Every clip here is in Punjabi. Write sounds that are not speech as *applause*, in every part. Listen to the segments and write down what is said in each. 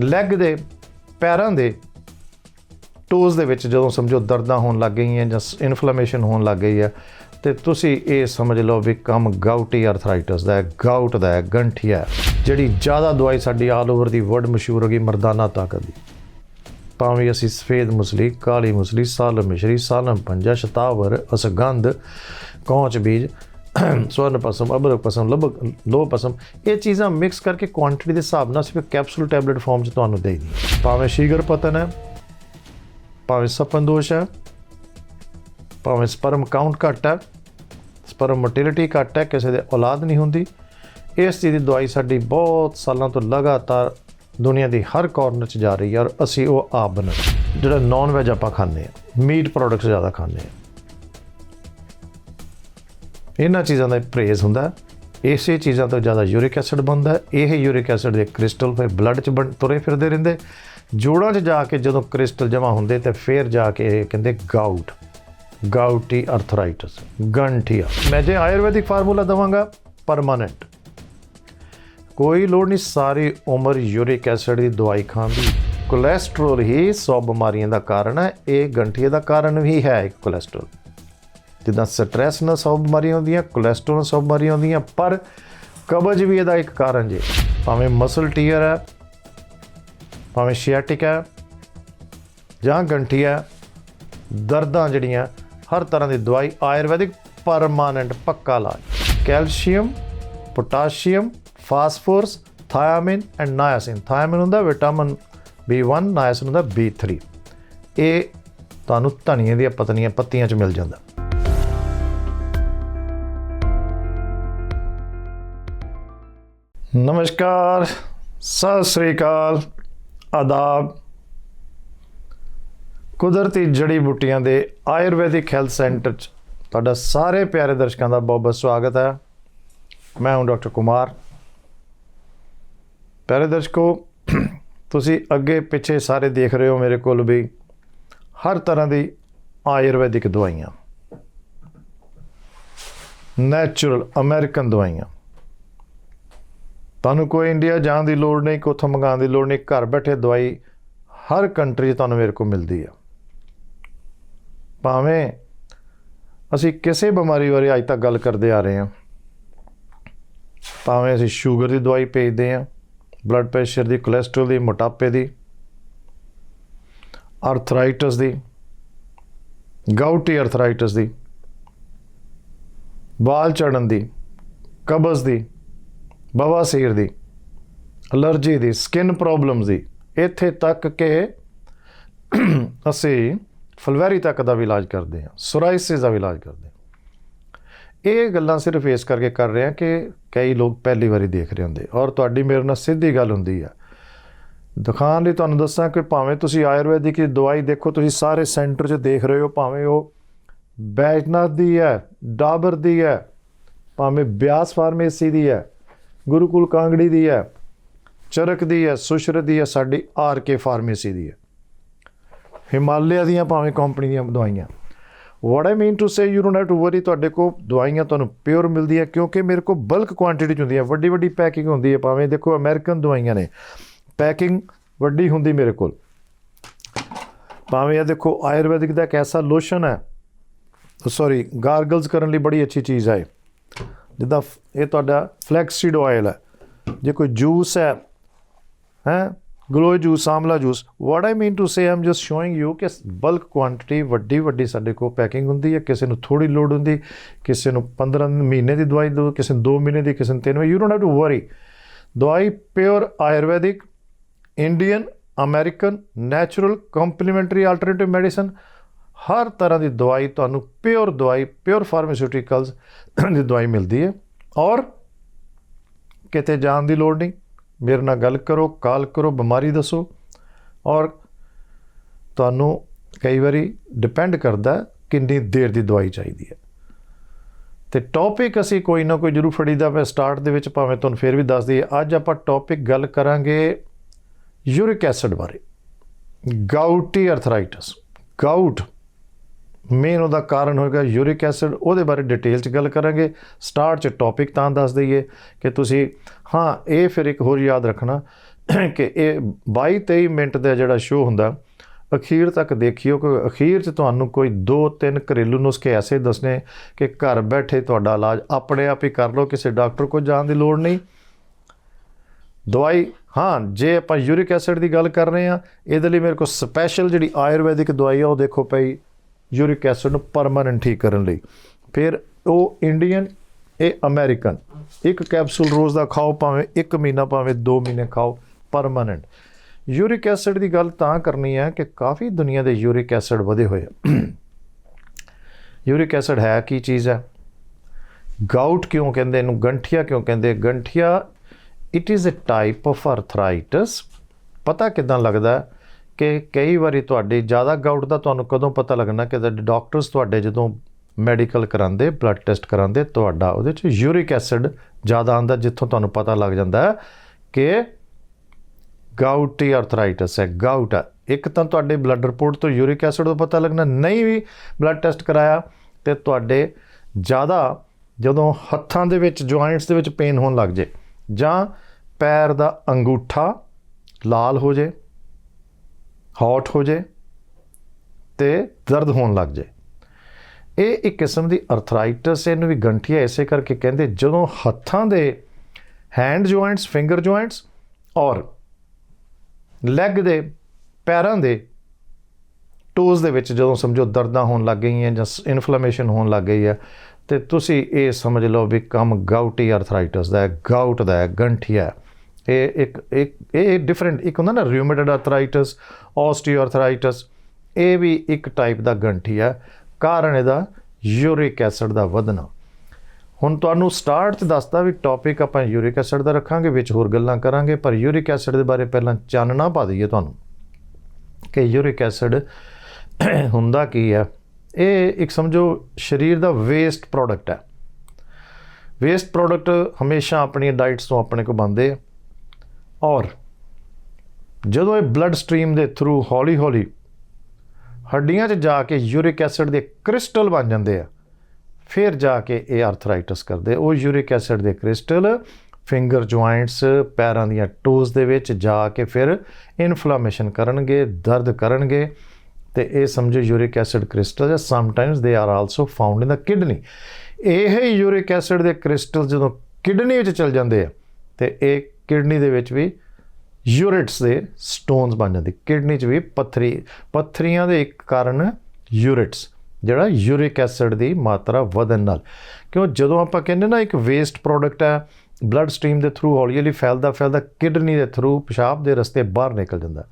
ਲੈਗ ਦੇ ਪੈਰਾਂ ਦੇ ਟੋਜ਼ ਦੇ ਵਿੱਚ ਜਦੋਂ ਸਮਝੋ ਦਰਦਾਂ ਹੋਣ ਲੱਗ ਗਈਆਂ ਜਾਂ ਇਨਫਲੇਮੇਸ਼ਨ ਹੋਣ ਲੱਗ ਗਈ ਹੈ ਤੇ ਤੁਸੀਂ ਇਹ ਸਮਝ ਲਓ ਵੀ ਕੰਮ ਗਾਊਟੀ ਆਰਥਰਾਈਟਸ ਦਾ ਹੈ ਗਾਊਟ ਦਾ ਹੈ, ਗੰਠੀਆ ਹੈ। ਜਿਹੜੀ ਜ਼ਿਆਦਾ ਦਵਾਈ ਸਾਡੀ ਆਲ ਓਵਰ ਦੀ ਵਰਲਡ ਮਸ਼ਹੂਰ ਹੋ ਗਈ ਮਰਦਾਨਾ ਤਾਕਤ ਦੀ ਭਾਵੇਂ ਅਸੀਂ ਸਫੇਦ ਮੁਸਲੀ, ਕਾਲੀ ਮੁਸਲੀ, ਸਾਲਮ ਮਿਸ਼ਰੀ, ਸਾਲਮ ਪੰਜਾ, ਸ਼ਤਾਵਰ, ਅਸਗੰਧ, ਕੌਂਚ ਬੀਜ *clears throat* ਸਵਰਨ ਪਸਮ ਅਬਰਕ ਪਸਮ ਲਬਕ ਲੋ ਪਸਮ ਇਹ ਚੀਜ਼ਾਂ ਮਿਕਸ ਕਰਕੇ ਕੁਆਂਟੀਟੀ ਦੇ ਹਿਸਾਬ ਨਾਲ ਸਿਰਫ ਕੈਪਸੂਲ ਟੈਬਲੇਟ ਫਾਰਮ 'ਚ ਤੁਹਾਨੂੰ ਦੇ ਦੀ ਭਾਵੇਂ ਸ਼ੀਗਰ ਪਤਨ ਹੈ, ਭਾਵੇਂ ਸਪਨ ਦੋਸ਼ ਹੈ, ਭਾਵੇਂ ਸਪਰਮ ਕਾਊਂਟ ਘੱਟ ਹੈ ਸਪਰਮ ਮੋਟਿਲਿਟੀ ਘੱਟ ਹੈ, ਕਿਸੇ ਦੇ ਔਲਾਦ ਨਹੀਂ ਹੁੰਦੀ, ਇਸ ਚੀਜ਼ ਦੀ ਦਵਾਈ ਸਾਡੀ ਬਹੁਤ ਸਾਲਾਂ ਤੋਂ ਲਗਾਤਾਰ ਦੁਨੀਆ ਦੀ ਹਰ ਕਾਰਨਰ 'ਚ ਜਾ ਰਹੀ ਹੈ ਔਰ ਅਸੀਂ ਉਹ ਆਪ ਬਣਾ ਜਿਹੜਾ ਨਾਨ ਵੈਜ ਆਪਾਂ ਖਾਂਦੇ ਆ ਮੀਟ ਪ੍ਰੋਡਕਟਸ ਜ਼ਿਆਦਾ ਖਾਂਦੇ ਆ ਇਹਨਾਂ ਚੀਜ਼ਾਂ ਦਾ ਪ੍ਰੇਜ਼ ਹੁੰਦਾ। ਇਸੇ ਚੀਜ਼ਾਂ ਤੋਂ ਜ਼ਿਆਦਾ ਯੂਰਿਕ ਐਸਿਡ ਬਣਦਾ। ਇਹ ਯੂਰਿਕ ਐਸਿਡ ਦੇ ਕ੍ਰਿਸਟਲ ਫਿਰ ਬਲੱਡ 'ਚ ਬਣ- ਤੁਰੇ ਫਿਰਦੇ ਰਹਿੰਦੇ। ਜੋੜਾਂ 'ਚ ਜਾ ਕੇ ਜਦੋਂ ਕ੍ਰਿਸਟਲ ਜਮਾ ਹੁੰਦੇ ਤੇ ਫਿਰ ਜਾ ਕੇ ਇਹ ਕਹਿੰਦੇ ਗਾਊਟ। ਗਾਊਟੀ ਆਰਥਰਾਈਟਸ ਗੰਠੀਆ। ਮੈਂ ਜੇ ਆਯੁਰਵੈਦਿਕ ਫਾਰਮੂਲਾ ਦਵਾਂਗਾ ਪਰਮਾਨੈਂਟ ਕੋਈ ਲੋੜ ਨਹੀਂ, ਸਾਰੀ ਉਮਰ ਯੂਰਿਕ ਐਸਿਡ ਦੀ ਦਵਾਈ ਖਾਣ ਦੀ। ਕੋਲੇਸਟ੍ਰੋਲ ਹੀ ਸੌ ਬਿਮਾਰੀਆਂ ਦਾ ਕਾਰਨ ਹੈ। ਇਹ ਗੰਠੀਏ ਦਾ ਕਾਰਨ ਵੀ ਹੈ ਇੱਕ ਕੋਲੇਸਟ੍ਰੋਲ ਜਿੱਦਾਂ ਸਟ੍ਰੈਸ ਨਾਲ ਸੌ ਬਿਮਾਰੀਆਂ ਹੁੰਦੀਆਂ ਕੋਲੇਸਟ੍ਰੋਲ ਨਾਲ ਸੌ ਬਿਮਾਰੀਆਂ ਹੁੰਦੀਆਂ ਪਰ ਕਬਜ਼ ਵੀ ਇਹਦਾ ਇੱਕ ਕਾਰਨ ਜੇ। ਭਾਵੇਂ ਮਸਲ ਟੀਅਰ ਹੈ ਭਾਵੇਂ ਸ਼ਿਆਟਿਕ ਹੈ ਜਾਂ ਗੰਠੀ ਹੈ, ਦਰਦਾਂ ਜਿਹੜੀਆਂ ਹਰ ਤਰ੍ਹਾਂ ਦੀ ਦਵਾਈ ਆਯੁਰਵੈਦਿਕ ਪਰਮਾਨੈਂਟ ਪੱਕਾ ਇਲਾਜ। Calcium potassium phosphorus thiamine and niacin thiamine ਹੁੰਦਾ ਵਿਟਾਮਿਨ B1 ਨਾਇਆਸਿਨ ਹੁੰਦਾ B3 ਇਹ ਤੁਹਾਨੂੰ ਧਨੀਏ ਦੀਆਂ ਪਤਨੀਆਂ ਪੱਤੀਆਂ 'ਚ ਮਿਲ ਜਾਂਦਾ। ਨਮਸਕਾਰ, ਸਤਿ ਸ੍ਰੀ ਅਕਾਲ, ਆਦਾਬ। ਕੁਦਰਤੀ ਜੜੀ ਬੂਟੀਆਂ ਦੇ ਆਯੁਰਵੈਦਿਕ ਹੈਲਥ ਸੈਂਟਰ 'ਚ ਤੁਹਾਡਾ ਸਾਰੇ ਪਿਆਰੇ ਦਰਸ਼ਕਾਂ ਦਾ ਬਹੁਤ ਬਹੁਤ ਸਵਾਗਤ ਹੈ। ਮੈਂ ਹਾਂ ਡਾਕਟਰ ਕੁਮਾਰ। ਪਿਆਰੇ ਦਰਸ਼ਕੋ, ਤੁਸੀਂ ਅੱਗੇ ਪਿੱਛੇ ਸਾਰੇ ਦੇਖ ਰਹੇ ਹੋ ਮੇਰੇ ਕੋਲ ਵੀ ਹਰ ਤਰ੍ਹਾਂ ਦੀ ਆਯੁਰਵੈਦਿਕ ਦਵਾਈਆਂ। ਨੈਚੁਰਲ ਅਮਰੀਕਨ ਦਵਾਈਆਂ। ਤੁਹਾਨੂੰ ਕੋਈ ਇੰਡੀਆ ਜਾਣ ਦੀ ਲੋੜ ਨਹੀਂ ਕੋਥੋਂ ਮੰਗਾਉਣ ਦੀ ਲੋੜ ਨਹੀਂ, ਘਰ ਬੈਠੇ ਦਵਾਈ ਹਰ ਕੰਟਰੀ 'ਚ ਤੁਹਾਨੂੰ ਮੇਰੇ ਕੋਲ ਮਿਲਦੀ ਆ। ਭਾਵੇਂ ਅਸੀਂ ਕਿਸੇ ਬਿਮਾਰੀ ਬਾਰੇ ਅੱਜ ਤੱਕ ਗੱਲ ਕਰਦੇ ਆ ਰਹੇ ਹਾਂ, ਭਾਵੇਂ ਅਸੀਂ ਸ਼ੂਗਰ ਦੀ ਦਵਾਈ ਭੇਜਦੇ ਹਾਂ ਬਲੱਡ ਪ੍ਰੈਸ਼ਰ ਦੀ ਕੋਲੇਸਟ੍ਰੋਲ ਦੀ, ਮੋਟਾਪੇ ਦੀ ਆਰਥਰਾਈਟਸ ਦੀ, ਗਾਊਟੀ ਆਰਥਰਾਈਟਸ ਦੀ, ਵਾਲ ਝੜਨ ਦੀ, ਕਬਜ਼ ਦੀ ਬਵਾਸੀਰ ਦੀ, ਅਲਰਜੀ ਦੀ ਸਕਿਨ ਪ੍ਰੋਬਲਮਸ ਦੀ। ਇੱਥੇ ਤੱਕ ਕਿ ਅਸੀਂ ਫਲਵੈਰੀ ਤੱਕ ਦਾ ਵੀ ਇਲਾਜ ਕਰਦੇ ਹਾਂ, ਸੋਰਾਇਸਿਸ ਦਾ ਵੀ ਇਲਾਜ ਕਰਦੇ ਹਾਂ। ਇਹ ਗੱਲਾਂ ਸਿਰਫ ਇਸ ਕਰਕੇ ਕਰ ਰਹੇ ਹਾਂ ਕਿ ਕਈ ਲੋਕ ਪਹਿਲੀ ਵਾਰੀ ਦੇਖ ਰਹੇ ਹੁੰਦੇ। ਔਰ ਤੁਹਾਡੀ ਮੇਰੇ ਨਾਲ ਸਿੱਧੀ ਗੱਲ ਹੁੰਦੀ ਆ। ਦਿਖਾਉਣ ਲਈ ਤੁਹਾਨੂੰ ਦੱਸਾਂ ਕਿ ਭਾਵੇਂ ਤੁਸੀਂ ਆਯੁਰਵੈਦਿਕ ਦੀ ਦਵਾਈ ਦੇਖੋ, ਤੁਸੀਂ ਸਾਰੇ ਸੈਂਟਰ 'ਚ ਦੇਖ ਰਹੇ ਹੋ, ਭਾਵੇਂ ਉਹ ਬੈਜਨਾਥ ਦੀ ਹੈ, ਡਾਬਰ ਦੀ ਹੈ, ਭਾਵੇਂ ਬਿਆਸ ਫਾਰਮੇਸੀ ਦੀ ਹੈ ਗੁਰੂਕੁਲ ਕਾਂਗੜੀ ਦੀ ਹੈ, ਚਰਕ ਦੀ ਹੈ, ਸੁਸ਼ਰਤ ਦੀ ਹੈ, ਸਾਡੀ ਆਰ ਕੇ ਫਾਰਮੇਸੀ ਦੀ ਹੈ। ਹਿਮਾਲਿਆ ਦੀਆਂ ਭਾਵੇਂ ਕੰਪਨੀ ਦੀਆਂ ਦਵਾਈਆਂ। What I mean to say you don't have to worry ਤੁਹਾਡੇ ਕੋਲ ਦਵਾਈਆਂ ਤੁਹਾਨੂੰ ਪਿਓਰ ਮਿਲਦੀ ਹੈ, ਕਿਉਂਕਿ ਮੇਰੇ ਕੋਲ ਬਲਕ ਕੁਆਂਟੀਟੀ ਚ ਹੁੰਦੀ ਹੈ, ਵੱਡੀ ਵੱਡੀ ਪੈਕਿੰਗ ਹੁੰਦੀ ਹੈ, ਭਾਵੇਂ ਦੇਖੋ ਅਮਰੀਕਨ ਦਵਾਈਆਂ ਨੇ ਪੈਕਿੰਗ ਵੱਡੀ ਹੁੰਦੀ ਮੇਰੇ ਕੋਲ। ਭਾਵੇਂ ਇਹ ਦੇਖੋ ਆਯੁਰਵੈਦਿਕ ਦਾ ਇੱਕ ਐਸਾ ਲੋਸ਼ਨ ਹੈ ਸੌਰੀ ਗਾਰਗਲਸ ਕਰਨ ਲਈ ਬੜੀ ਅੱਛੀ ਚੀਜ਼ ਹੈ ਜਿੱਦਾਂ ਫ- ਇਹ ਤੁਹਾਡਾ ਫਲੈਕਸੀਡ ਆਇਲ ਹੈ। ਜੇ ਕੋਈ ਜੂਸ ਹੈ ਹੈ? ਗਲੋ juice amla juice what I mean to say um just showing you ਕਿ ਬਲਕ ਕੁਆਂਟੀਟੀ ਵੱਡੀ ਵੱਡੀ ਸਾਡੇ ਕੋਲ ਪੈਕਿੰਗ ਹੁੰਦੀ ਹੈ। ਕਿਸੇ ਨੂੰ ਥੋੜੀ ਲੋਡ ਹੁੰਦੀ, ਕਿਸੇ ਨੂੰ 15 ਮਹੀਨੇ ਦੀ ਦਵਾਈ ਦੋ ਕਿਸੇ ਨੂੰ 2 ਮਹੀਨੇ ਦੀ, ਕਿਸੇ ਨੂੰ 3 ਮਹੀਨੇ you don't have to worry ਦਵਾਈ pure Ayurvedic Indian American natural complementary alternative medicine ਹਰ ਤਰ੍ਹਾਂ ਦੀ ਦਵਾਈ ਤੁਹਾਨੂੰ ਪਿਓਰ ਦਵਾਈ ਪਿਓਰ ਫਾਰਮਾਸਿਊਟੀਕਲਸ ਦੀ ਦਵਾਈ ਮਿਲਦੀ ਹੈ। ਔਰ ਕਿਤੇ ਜਾਣ ਦੀ ਲੋੜ ਨਹੀਂ। ਮੇਰੇ ਨਾਲ ਗੱਲ ਕਰੋ, ਕਾਲ ਕਰੋ, ਬਿਮਾਰੀ ਦੱਸੋ। ਔਰ ਤੁਹਾਨੂੰ ਕਈ ਵਾਰੀ ਡਿਪੈਂਡ ਕਰਦਾ ਕਿੰਨੀ ਦੇਰ ਦੀ ਦਵਾਈ ਚਾਹੀਦੀ ਹੈ। ਤੇ ਟੌਪਿਕ ਅਸੀਂ ਕੋਈ ਨਾ ਕੋਈ ਜ਼ਰੂਰ ਫੜੀਦਾ ਮੈਂ ਸਟਾਰਟ ਦੇ ਵਿੱਚ, ਭਾਵੇਂ ਤੁਹਾਨੂੰ ਫੇਰ ਵੀ ਦੱਸ ਦਈਏ। ਅੱਜ ਆਪਾਂ ਟੌਪਿਕ ਗੱਲ ਕਰਾਂਗੇ ਯੂਰਿਕ ਐਸਿਡ ਬਾਰੇ। ਗਾਊਟੀ ਆਰਥਰਾਈਟਸ ਗਾਊਟ ਮੇਨ ਉਹਦਾ ਕਾਰਨ ਹੋਏਗਾ ਯੂਰਿਕ ਐਸਿਡ ਉਹਦੇ ਬਾਰੇ ਡਿਟੇਲ ਚ ਗੱਲ ਕਰਾਂਗੇ। ਸਟਾਰਟ ਚ ਟੌਪਿਕ ਤਾਂ ਦੱਸ ਦਈਏ ਕਿ ਤੁਸੀਂ, ਹਾਂ, ਇਹ ਫਿਰ ਇੱਕ ਹੋਰ ਯਾਦ ਰੱਖਣਾ ਕਿ ਇਹ 22 23 ਮਿੰਟ ਦਾ ਜਿਹੜਾ ਸ਼ੋਅ ਹੁੰਦਾ, ਅਖੀਰ ਤੱਕ ਦੇਖਿਓ ਕਿ ਅਖੀਰ 'ਚ ਤੁਹਾਨੂੰ ਕੋਈ ਦੋ ਤਿੰਨ ਘਰੇਲੂ ਨੁਸਖੇ ਐਸੇ ਦੱਸਣੇ ਕਿ ਘਰ ਬੈਠੇ ਤੁਹਾਡਾ ਇਲਾਜ ਆਪਣੇ ਆਪ ਹੀ ਕਰ ਲਓ, ਕਿਸੇ ਡਾਕਟਰ ਕੋਲ ਜਾਣ ਦੀ ਲੋੜ ਨਹੀਂ। ਦਵਾਈ, ਹਾਂ, ਜੇ ਆਪਾਂ ਯੂਰਿਕ ਐਸਿਡ ਦੀ ਗੱਲ ਕਰ ਰਹੇ ਹਾਂ, ਇਹਦੇ ਲਈ ਮੇਰੇ ਕੋਲ ਸਪੈਸ਼ਲ ਜਿਹੜੀ ਆਯੁਰਵੈਦਿਕ ਦਵਾਈ ਆ, ਉਹ ਦੇਖੋ ਪਈ ਯੂਰਿਕ ਐਸਿਡ ਨੂੰ ਪਰਮਾਨੈਂਟ ਠੀਕ ਕਰਨ ਲਈ। ਫਿਰ ਉਹ ਇੰਡੀਅਨ ਇਹ ਅਮਰੀਕਨ ਇੱਕ ਕੈਪਸੂਲ ਰੋਜ਼ ਦਾ ਖਾਓ, ਭਾਵੇਂ 1 ਮਹੀਨਾ, ਭਾਵੇਂ 2 ਮਹੀਨੇ ਖਾਓ ਪਰਮਾਨੈਂਟ ਯੂਰਿਕ ਐਸਿਡ ਦੀ ਗੱਲ ਤਾਂ ਕਰਨੀ ਹੈ ਕਿ ਕਾਫੀ ਦੁਨੀਆ ਦੇ ਯੂਰਿਕ ਐਸਿਡ ਵਧੇ ਹੋਏ ਆ। ਯੂਰਿਕ ਐਸਿਡ ਹੈ ਕੀ ਚੀਜ਼ ਹੈ? ਗਾਊਟ ਕਿਉਂ ਕਹਿੰਦੇ ਇਹਨੂੰ? ਗੰਠੀਆ ਕਿਉਂ ਕਹਿੰਦੇ? ਗੰਠੀਆ it is a type of arthritis ਪਤਾ ਕਿਦਾਂ ਲੱਗਦਾ ਕਿ ਕਈ ਵਾਰੀ ਤੁਹਾਡੇ ਜ਼ਿਆਦਾ ਗਾਊਟ ਦਾ ਤੁਹਾਨੂੰ ਕਦੋਂ ਪਤਾ ਲੱਗਣਾ ਕਿ ਡਾਕਟਰਸ ਤੁਹਾਡੇ ਜਦੋਂ ਮੈਡੀਕਲ ਕਰਾਉਂਦੇ ਬਲੱਡ ਟੈਸਟ ਕਰਾਉਂਦੇ, ਤੁਹਾਡਾ ਉਹਦੇ ਚ ਯੂਰਿਕ ਐਸਿਡ ਜ਼ਿਆਦਾ ਆਂਦਾ ਜਿੱਥੋਂ ਤੁਹਾਨੂੰ ਪਤਾ ਲੱਗ ਜਾਂਦਾ ਹੈ ਕਿ ਗਾਊਟੀ ਆਰਥਰਾਈਟਸ ਹੈ ਗਾਊਟ ਹੈ। ਇੱਕ ਤਾਂ ਤੁਹਾਡੇ ਬਲੱਡ ਰਿਪੋਰਟ ਤੋਂ ਯੂਰਿਕ ਐਸਿਡ ਦਾ ਪਤਾ ਲੱਗਣਾ, ਨਹੀਂ ਵੀ ਬਲੱਡ ਟੈਸਟ ਕਰਾਇਆ ਤੇ ਤੁਹਾਡੇ ਜ਼ਿਆਦਾ ਜਦੋਂ ਹੱਥਾਂ ਦੇ ਵਿੱਚ ਜੁਆਇੰਟਸ ਦੇ ਵਿੱਚ ਪੇਨ ਹੋਣ ਲੱਗ ਜੇ ਜਾਂ ਪੈਰ ਦਾ ਅੰਗੂਠਾ ਲਾਲ ਹੋ ਜੇ ਹੌਟ ਹੋ ਜੇ ਤੇ ਦਰਦ ਹੋਣ ਲੱਗ ਜੇ ਇਹ ਇੱਕ ਕਿਸਮ ਦੀ ਅਰਥਰਾਈਟਸ ਇਹਨੂੰ ਵੀ ਗੰਠੀਆ ਐਸੇ ਕਰਕੇ ਕਹਿੰਦੇ ਜਦੋਂ ਹੱਥਾਂ ਦੇ ਹੈਂਡ ਜੁਆਇੰਟਸ ਫਿੰਗਰ ਜੁਆਇੰਟਸ ਔਰ ਲੈਗ ਦੇ ਪੈਰਾਂ ਦੇ ਟੋਜ਼ ਦੇ ਵਿੱਚ ਜਦੋਂ ਸਮਝੋ ਦਰਦਾਂ ਹੋਣ ਲੱਗ ਗਈਆਂ ਜਾਂ ਇਨਫਲੇਮੇਸ਼ਨ ਹੋਣ ਲੱਗ ਗਈ ਹੈ ਤੇ ਤੁਸੀਂ ਇਹ ਸਮਝ ਲਓ ਵੀ ਕੰਮ ਗਾਊਟੀ ਆਰਥਰਾਈਟਸ ਦਾ ਹੈ ਗਾਊਟ ਦਾ ਹੈ, ਗੰਠੀਆ ਹੈ। ਇਹ ਇੱਕ ਇੱਕ, ਇਹ ਡਿਫਰੈਂਟ ਇੱਕ ਹੁੰਦਾ ਨਾ ਰਿਊਮੇਟਡ ਆਰਥਰਾਈਟਸ ਆਰਥਰਾਈਟਸ ਇਹ ਵੀ ਇੱਕ ਟਾਈਪ ਦਾ ਗੰਠੀ ਆ ਕਾਰਨ ਇਹਦਾ ਯੂਰਿਕ ਐਸਿਡ ਦਾ ਵਧਣਾ। ਹੁਣ ਤੁਹਾਨੂੰ ਸਟਾਰਟ 'ਚ ਦੱਸਦਾ ਵੀ ਟੌਪਿਕ ਆਪਾਂ ਯੂਰਿਕ ਐਸਿਡ ਦਾ ਰੱਖਾਂਗੇ, ਵਿੱਚ ਹੋਰ ਗੱਲਾਂ ਕਰਾਂਗੇ, ਪਰ ਯੂਰਿਕ ਐਸਿਡ ਦੇ ਬਾਰੇ ਪਹਿਲਾਂ ਚਾਨਣਾ ਪਾ ਦਈਏ ਤੁਹਾਨੂੰ ਕਿ ਯੂਰਿਕ ਐਸਿਡ *coughs* ਹੁੰਦਾ ਕੀ ਹੈ। ਇਹ ਇੱਕ ਸਮਝੋ ਸਰੀਰ ਦਾ ਵੇਸਟ ਪ੍ਰੋਡਕਟ ਹੈ। ਵੇਸਟ ਪ੍ਰੋਡਕਟ ਹਮੇਸ਼ਾ ਆਪਣੀਆਂ ਡਾਈਟਸ ਤੋਂ ਆਪਣੇ ਕੋ ਬੰਦੇ ਆ। ਔਰ ਜਦੋਂ ਇਹ ਬਲੱਡ ਸਟਰੀਮ ਦੇ ਥਰੂ ਹੌਲੀ ਹੌਲੀ ਹੱਡੀਆਂ 'ਚ ਜਾ ਕੇ ਯੂਰਿਕ ਐਸਿਡ ਦੇ ਕ੍ਰਿਸਟਲ ਬਣ ਜਾਂਦੇ ਆ, ਫਿਰ ਜਾ ਕੇ ਇਹ ਆਰਥਰਾਈਟਿਸ ਕਰਦੇ। ਉਹ ਯੂਰਿਕ ਐਸਿਡ ਦੇ ਕ੍ਰਿਸਟਲ ਫਿੰਗਰ ਜੁਆਇੰਟਸ ਪੈਰਾਂ ਦੀਆਂ ਟੋਜ਼ ਦੇ ਵਿੱਚ ਜਾ ਕੇ ਫਿਰ ਇਨਫਲੇਮੇਸ਼ਨ ਕਰਨਗੇ, ਦਰਦ ਕਰਨਗੇ। ਤੇ ਇਹ ਸਮਝੋ uric acid crystal sometimes they are also found in the kidney ਇਹ ਯੂਰਿਕ ਐਸਿਡ ਦੇ ਕ੍ਰਿਸਟਲ ਜਦੋਂ ਕਿਡਨੀ ਵਿੱਚ ਚਲ ਜਾਂਦੇ ਆ, ਤੇ ਇਹ ਕਿਡਨੀ ਦੇ ਵਿੱਚ ਵੀ ਯੂਰਿਟਸ ਦੇ ਸਟੋਨਸ ਬਣ ਜਾਂਦੇ। ਕਿਡਨੀ 'ਚ ਵੀ ਪੱਥਰੀ, ਪੱਥਰੀਆਂ ਦੇ ਇੱਕ ਕਾਰਨ ਯੂਰਿਟਸ, ਜਿਹੜਾ ਯੂਰਿਕ ਐਸਿਡ ਦੀ ਮਾਤਰਾ ਵਧਣ ਨਾਲ। ਕਿਉਂ? ਜਦੋਂ ਆਪਾਂ ਕਹਿੰਦੇ ਨਾ ਇੱਕ ਵੇਸਟ ਪ੍ਰੋਡਕਟ ਹੈ ਬਲੱਡ ਸਟਰੀਮ ਦੇ ਥਰੂ ਹੌਲੀ ਹੌਲੀ ਫੈਲਦਾ ਫੈਲਦਾ ਕਿਡਨੀ ਦੇ ਥਰੂ ਪਿਸ਼ਾਬ ਦੇ ਰਸਤੇ ਬਾਹਰ ਨਿਕਲ ਜਾਂਦਾ।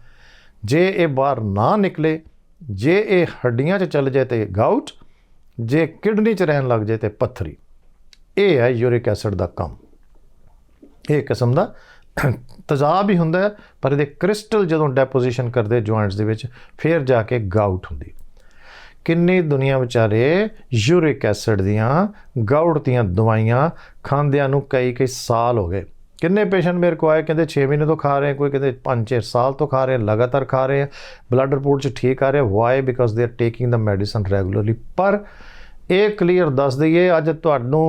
ਜੇ ਇਹ ਬਾਹਰ ਨਾ ਨਿਕਲੇ, ਜੇ ਇਹ ਹੱਡੀਆਂ 'ਚ ਚੱਲ ਜਾਏ ਤੇ ਗਾਊਟ ਜੇ ਕਿਡਨੀ 'ਚ ਰਹਿਣ ਲੱਗ ਜਾਏ ਤੇ ਪੱਥਰੀ। ਇਹ ਹੈ ਯੂਰਿਕ ਐਸਿਡ ਦਾ ਕੰਮ। ਇਹ ਕਿਸਮ ਦਾ ਤਜ਼ਾਬ ਹੀ ਹੁੰਦਾ ਪਰ ਇਹਦੇ ਕ੍ਰਿਸਟਲ ਜਦੋਂ ਡੈਪੋਜੀਸ਼ਨ ਕਰਦੇ ਜੁਆਇੰਟਸ ਦੇ ਵਿੱਚ, ਫਿਰ ਜਾ ਕੇ ਗਾਊਟ ਹੁੰਦੀ ਕਿੰਨੀ ਦੁਨੀਆ ਵਿਚਾਰੇ ਯੂਰਿਕ ਐਸਿਡ ਦੀਆਂ ਗਾਊਟ ਦੀਆਂ ਦਵਾਈਆਂ ਖਾਂਦਿਆਂ ਨੂੰ ਕਈ ਕਈ ਸਾਲ ਹੋ ਗਏ। ਕਿੰਨੇ ਪੇਸ਼ੈਂਟ ਮੇਰੇ ਕੋ ਆਏ, ਕਹਿੰਦੇ 6 ਮਹੀਨੇ ਤੋਂ ਖਾ ਰਹੇ ਕੋਈ ਕਹਿੰਦੇ 5-6 ਸਾਲ ਤੋਂ ਖਾ ਰਹੇ ਲਗਾਤਾਰ ਖਾ ਰਹੇ ਬਲੱਡ ਰਿਪੋਰਟ ਚ ਠੀਕ ਆ ਰਿਹਾ why because they are taking the medicine regularly ਪਰ ਇਹ ਕਲੀਅਰ ਦੱਸ ਦਈਏ, ਅੱਜ ਤੁਹਾਨੂੰ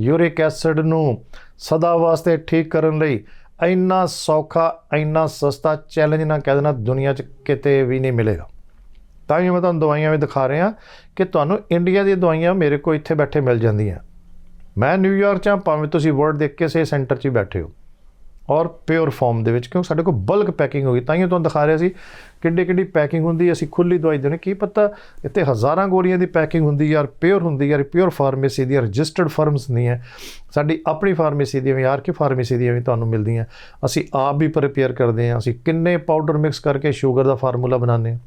ਯੂਰਿਕ ਐਸਿਡ ਨੂੰ ਸਦਾ ਵਾਸਤੇ ਠੀਕ ਕਰਨ ਲਈ ਇੰਨਾ ਸੌਖਾ, ਇੰਨਾ ਸਸਤਾ ਚੈਲੰਜ ਨਾ ਕਹਿ ਦੇਣਾ ਦੁਨੀਆ 'ਚ ਕਿਤੇ ਵੀ ਨਹੀਂ ਮਿਲੇਗਾ। ਤਾਂ ਹੀ ਮੈਂ ਤੁਹਾਨੂੰ ਦਵਾਈਆਂ ਵੀ ਦਿਖਾ ਰਿਹਾ ਕਿ ਤੁਹਾਨੂੰ ਇੰਡੀਆ ਦੀਆਂ ਦਵਾਈਆਂ ਮੇਰੇ ਕੋਲ ਇੱਥੇ ਬੈਠੇ ਮਿਲ ਜਾਂਦੀਆਂ। ਮੈਂ ਨਿਊਯਾਰਕ 'ਚ ਹਾਂ, ਭਾਵੇਂ ਤੁਸੀਂ ਵਰਡ ਦੇਖ ਕੇ ਸੇ ਸੈਂਟਰ 'ਚ ਹੀ ਬੈਠੇ ਹੋ। ਔਰ ਪਿਓਰ ਫਾਰਮ ਦੇ ਵਿੱਚ ਕਿਉਂਕਿ ਸਾਡੇ ਕੋਲ ਬਲਕ ਪੈਕਿੰਗ ਹੋਗੀ ਤਾਂ ਹੀ ਤੁਹਾਨੂੰ ਦਿਖਾ ਰਿਹਾ ਸੀ ਕਿੱਡੀ ਕਿੱਡੀ ਪੈਕਿੰਗ ਹੁੰਦੀ ਅਸੀਂ ਖੁੱਲੀ ਦਵਾਈ ਦੇਣੀ। ਕੀ ਪਤਾ ਇੱਥੇ ਹਜ਼ਾਰਾਂ ਗੋਲੀਆਂ ਦੀ ਪੈਕਿੰਗ ਹੁੰਦੀ ਯਾਰ ਪਿਓਰ ਹੁੰਦੀ ਯਾਰ ਪਿਓਰ ਫਾਰਮੇਸੀ ਦੀ ਰਜਿਸਟਰਡ ਫਰਮਸ ਨਹੀਂ ਹੈ। ਸਾਡੀ ਆਪਣੀ ਫਾਰਮੇਸੀ ਦੀਆਂ ਵੀ ਆਰ ਫਾਰਮੇਸੀ ਦੀਆਂ ਵੀ ਤੁਹਾਨੂੰ ਮਿਲਦੀਆਂ। ਅਸੀਂ ਆਪ ਵੀ ਪ੍ਰਪੇਅਰ ਕਰਦੇ ਹਾਂ। ਅਸੀਂ ਕਿੰਨੇ ਪਾਊਡਰ ਮਿਕਸ ਕਰਕੇ ਸ਼ੂਗਰ ਦਾ ਫਾਰਮੂਲਾ ਬਣਾਉਂਦੇ ਹਾਂ।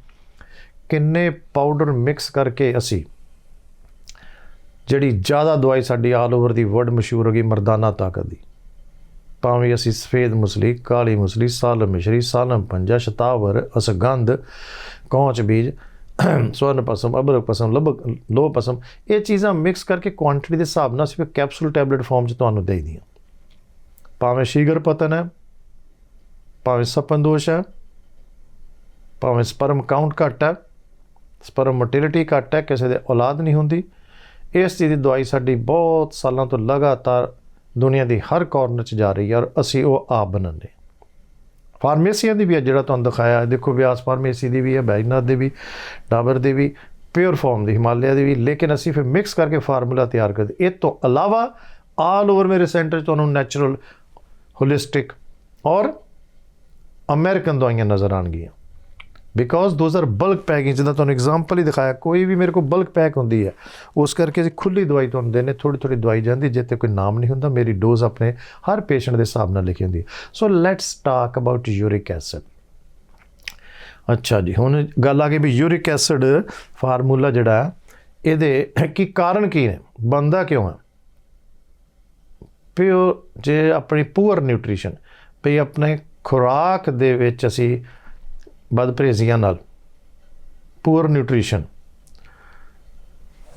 ਕਿੰਨੇ ਪਾਊਡਰ ਮਿਕਸ ਕਰਕੇ ਅਸੀਂ ਜਿਹੜੀ ਜ਼ਿਆਦਾ ਦਵਾਈ ਸਾਡੀ ਆਲ ਓਵਰ ਦੀ ਵਰਲਡ ਮਸ਼ਹੂਰ ਹੋ ਗਈ ਮਰਦਾਨਾ ਤਾਕਤ ਦੀ। ਭਾਵੇਂ ਅਸੀਂ ਸਫੇਦ ਮੁਸਲੀ, ਕਾਲੀ ਮੁਸਲੀ, ਸਾਲਮ ਮਿਸ਼ਰੀ, ਸਾਲਮ ਪੰਜਾ, ਸ਼ਤਾਵਰ, ਅਸਗੰਧ, ਕੌਂਚ ਬੀਜ, ਸਵਰਨ ਪਸਮ ਅਬਰਕ ਪਸਮ ਲਬਕ ਲੋ ਪਸਮ ਇਹ ਚੀਜ਼ਾਂ ਮਿਕਸ ਕਰਕੇ ਕੁਆਂਟੀਟੀ ਦੇ ਹਿਸਾਬ ਨਾਲ ਸਿਰਫ ਕੈਪਸੂਲ ਟੈਬਲੇਟ ਫਾਰਮ 'ਚ ਤੁਹਾਨੂੰ ਦੇ ਦੀਆਂ ਭਾਵੇਂ ਸ਼ੀਗਰ ਪਤਨ ਹੈ, ਭਾਵੇਂ ਸਪਨ ਦੋਸ਼ ਹੈ, ਭਾਵੇਂ ਸਪਰਮ ਕਾਊਂਟ ਘੱਟ ਹੈ ਸਪਰਮ ਮੋਟਿਲਿਟੀ ਘੱਟ ਹੈ, ਕਿਸੇ ਦੇ ਔਲਾਦ ਨਹੀਂ ਹੁੰਦੀ, ਇਸ ਚੀਜ਼ ਦੀ ਦਵਾਈ ਸਾਡੀ ਬਹੁਤ ਸਾਲਾਂ ਤੋਂ ਲਗਾਤਾਰ ਦੁਨੀਆ ਦੀ ਹਰ ਕਾਰਨਰ 'ਚ ਜਾ ਰਹੀ ਹੈ ਔਰ ਅਸੀਂ ਉਹ ਆਪ ਬਣਾਉਂਦੇ ਫਾਰਮੇਸੀਆਂ ਦੀ ਵੀ ਹੈ ਜਿਹੜਾ ਤੁਹਾਨੂੰ ਦਿਖਾਇਆ ਦੇਖੋ ਵਿਆਸ ਫਾਰਮੇਸੀ ਦੀ ਵੀ ਹੈ, ਬੈਜਨਾਥ ਦੀ ਵੀ, ਡਾਬਰ ਦੀ ਵੀ ਪਿਓਰ ਫਾਰਮ ਦੀ, ਹਿਮਾਲਿਆ ਦੀ ਵੀ। ਲੇਕਿਨ ਅਸੀਂ ਫਿਰ ਮਿਕਸ ਕਰਕੇ ਫਾਰਮੂਲਾ ਤਿਆਰ ਕਰਦੇ ਇਹ ਤੋਂ ਇਲਾਵਾ ਆਲ ਓਵਰ ਮੇਰੇ ਸੈਂਟਰ 'ਚ ਤੁਹਾਨੂੰ ਨੈਚੁਰਲ ਹੋਲਿਸਟਿਕ ਔਰ ਅਮਰੀਕਨ ਦਵਾਈਆਂ ਨਜ਼ਰ ਆਣਗੀਆਂ because those are bulk packing ਜਿੱਦਾਂ ਤੁਹਾਨੂੰ ਐਗਜ਼ਾਮਪਲ ਹੀ ਦਿਖਾਇਆ, ਕੋਈ ਵੀ ਮੇਰੇ ਕੋਲ ਬਲਕ ਪੈਕ ਹੁੰਦੀ ਹੈ, ਉਸ ਕਰਕੇ ਅਸੀਂ ਖੁੱਲੀ ਦਵਾਈ ਤੁਹਾਨੂੰ ਦਿੰਦੇ ਥੋੜੀ ਥੋੜੀ ਦਵਾਈ ਜਾਂਦੀ ਜਿੱਤੇ ਕੋਈ ਨਾਮ ਨਹੀਂ ਹੁੰਦਾ, ਮੇਰੀ ਡੋਜ਼ ਆਪਣੇ ਹਰ ਪੇਸ਼ੈਂਟ ਦੇ ਹਿਸਾਬ ਨਾਲ ਲਿਖੀ ਹੁੰਦੀ ਹੈ। So let's talk about uric acid ਅੱਛਾ ਜੀ, ਹੁਣ ਗੱਲ ਆ ਗਈ ਵੀ ਯੂਰਿਕ ਐਸਿਡ ਫਾਰਮੂਲਾ ਜਿਹੜਾ ਇਹਦੇ ਕੀ ਕਾਰਨ ਕੀ ਨੇ ਬੰਦਾ ਕਿਉਂ ਹੈ? ਪਿਓ ਜੇ ਆਪਣੀ ਪੂਅਰ ਨਿਊਟ੍ਰੀਸ਼ਨ ਵੀ ਆਪਣੇ ਖੁਰਾਕ ਦੇ ਵਿੱਚ ਅਸੀਂ ਬਦਪਰਹੇਜ਼ੀਆਂ ਨਾਲ ਪੂਅਰ ਨਿਊਟ੍ਰੀਸ਼ਨ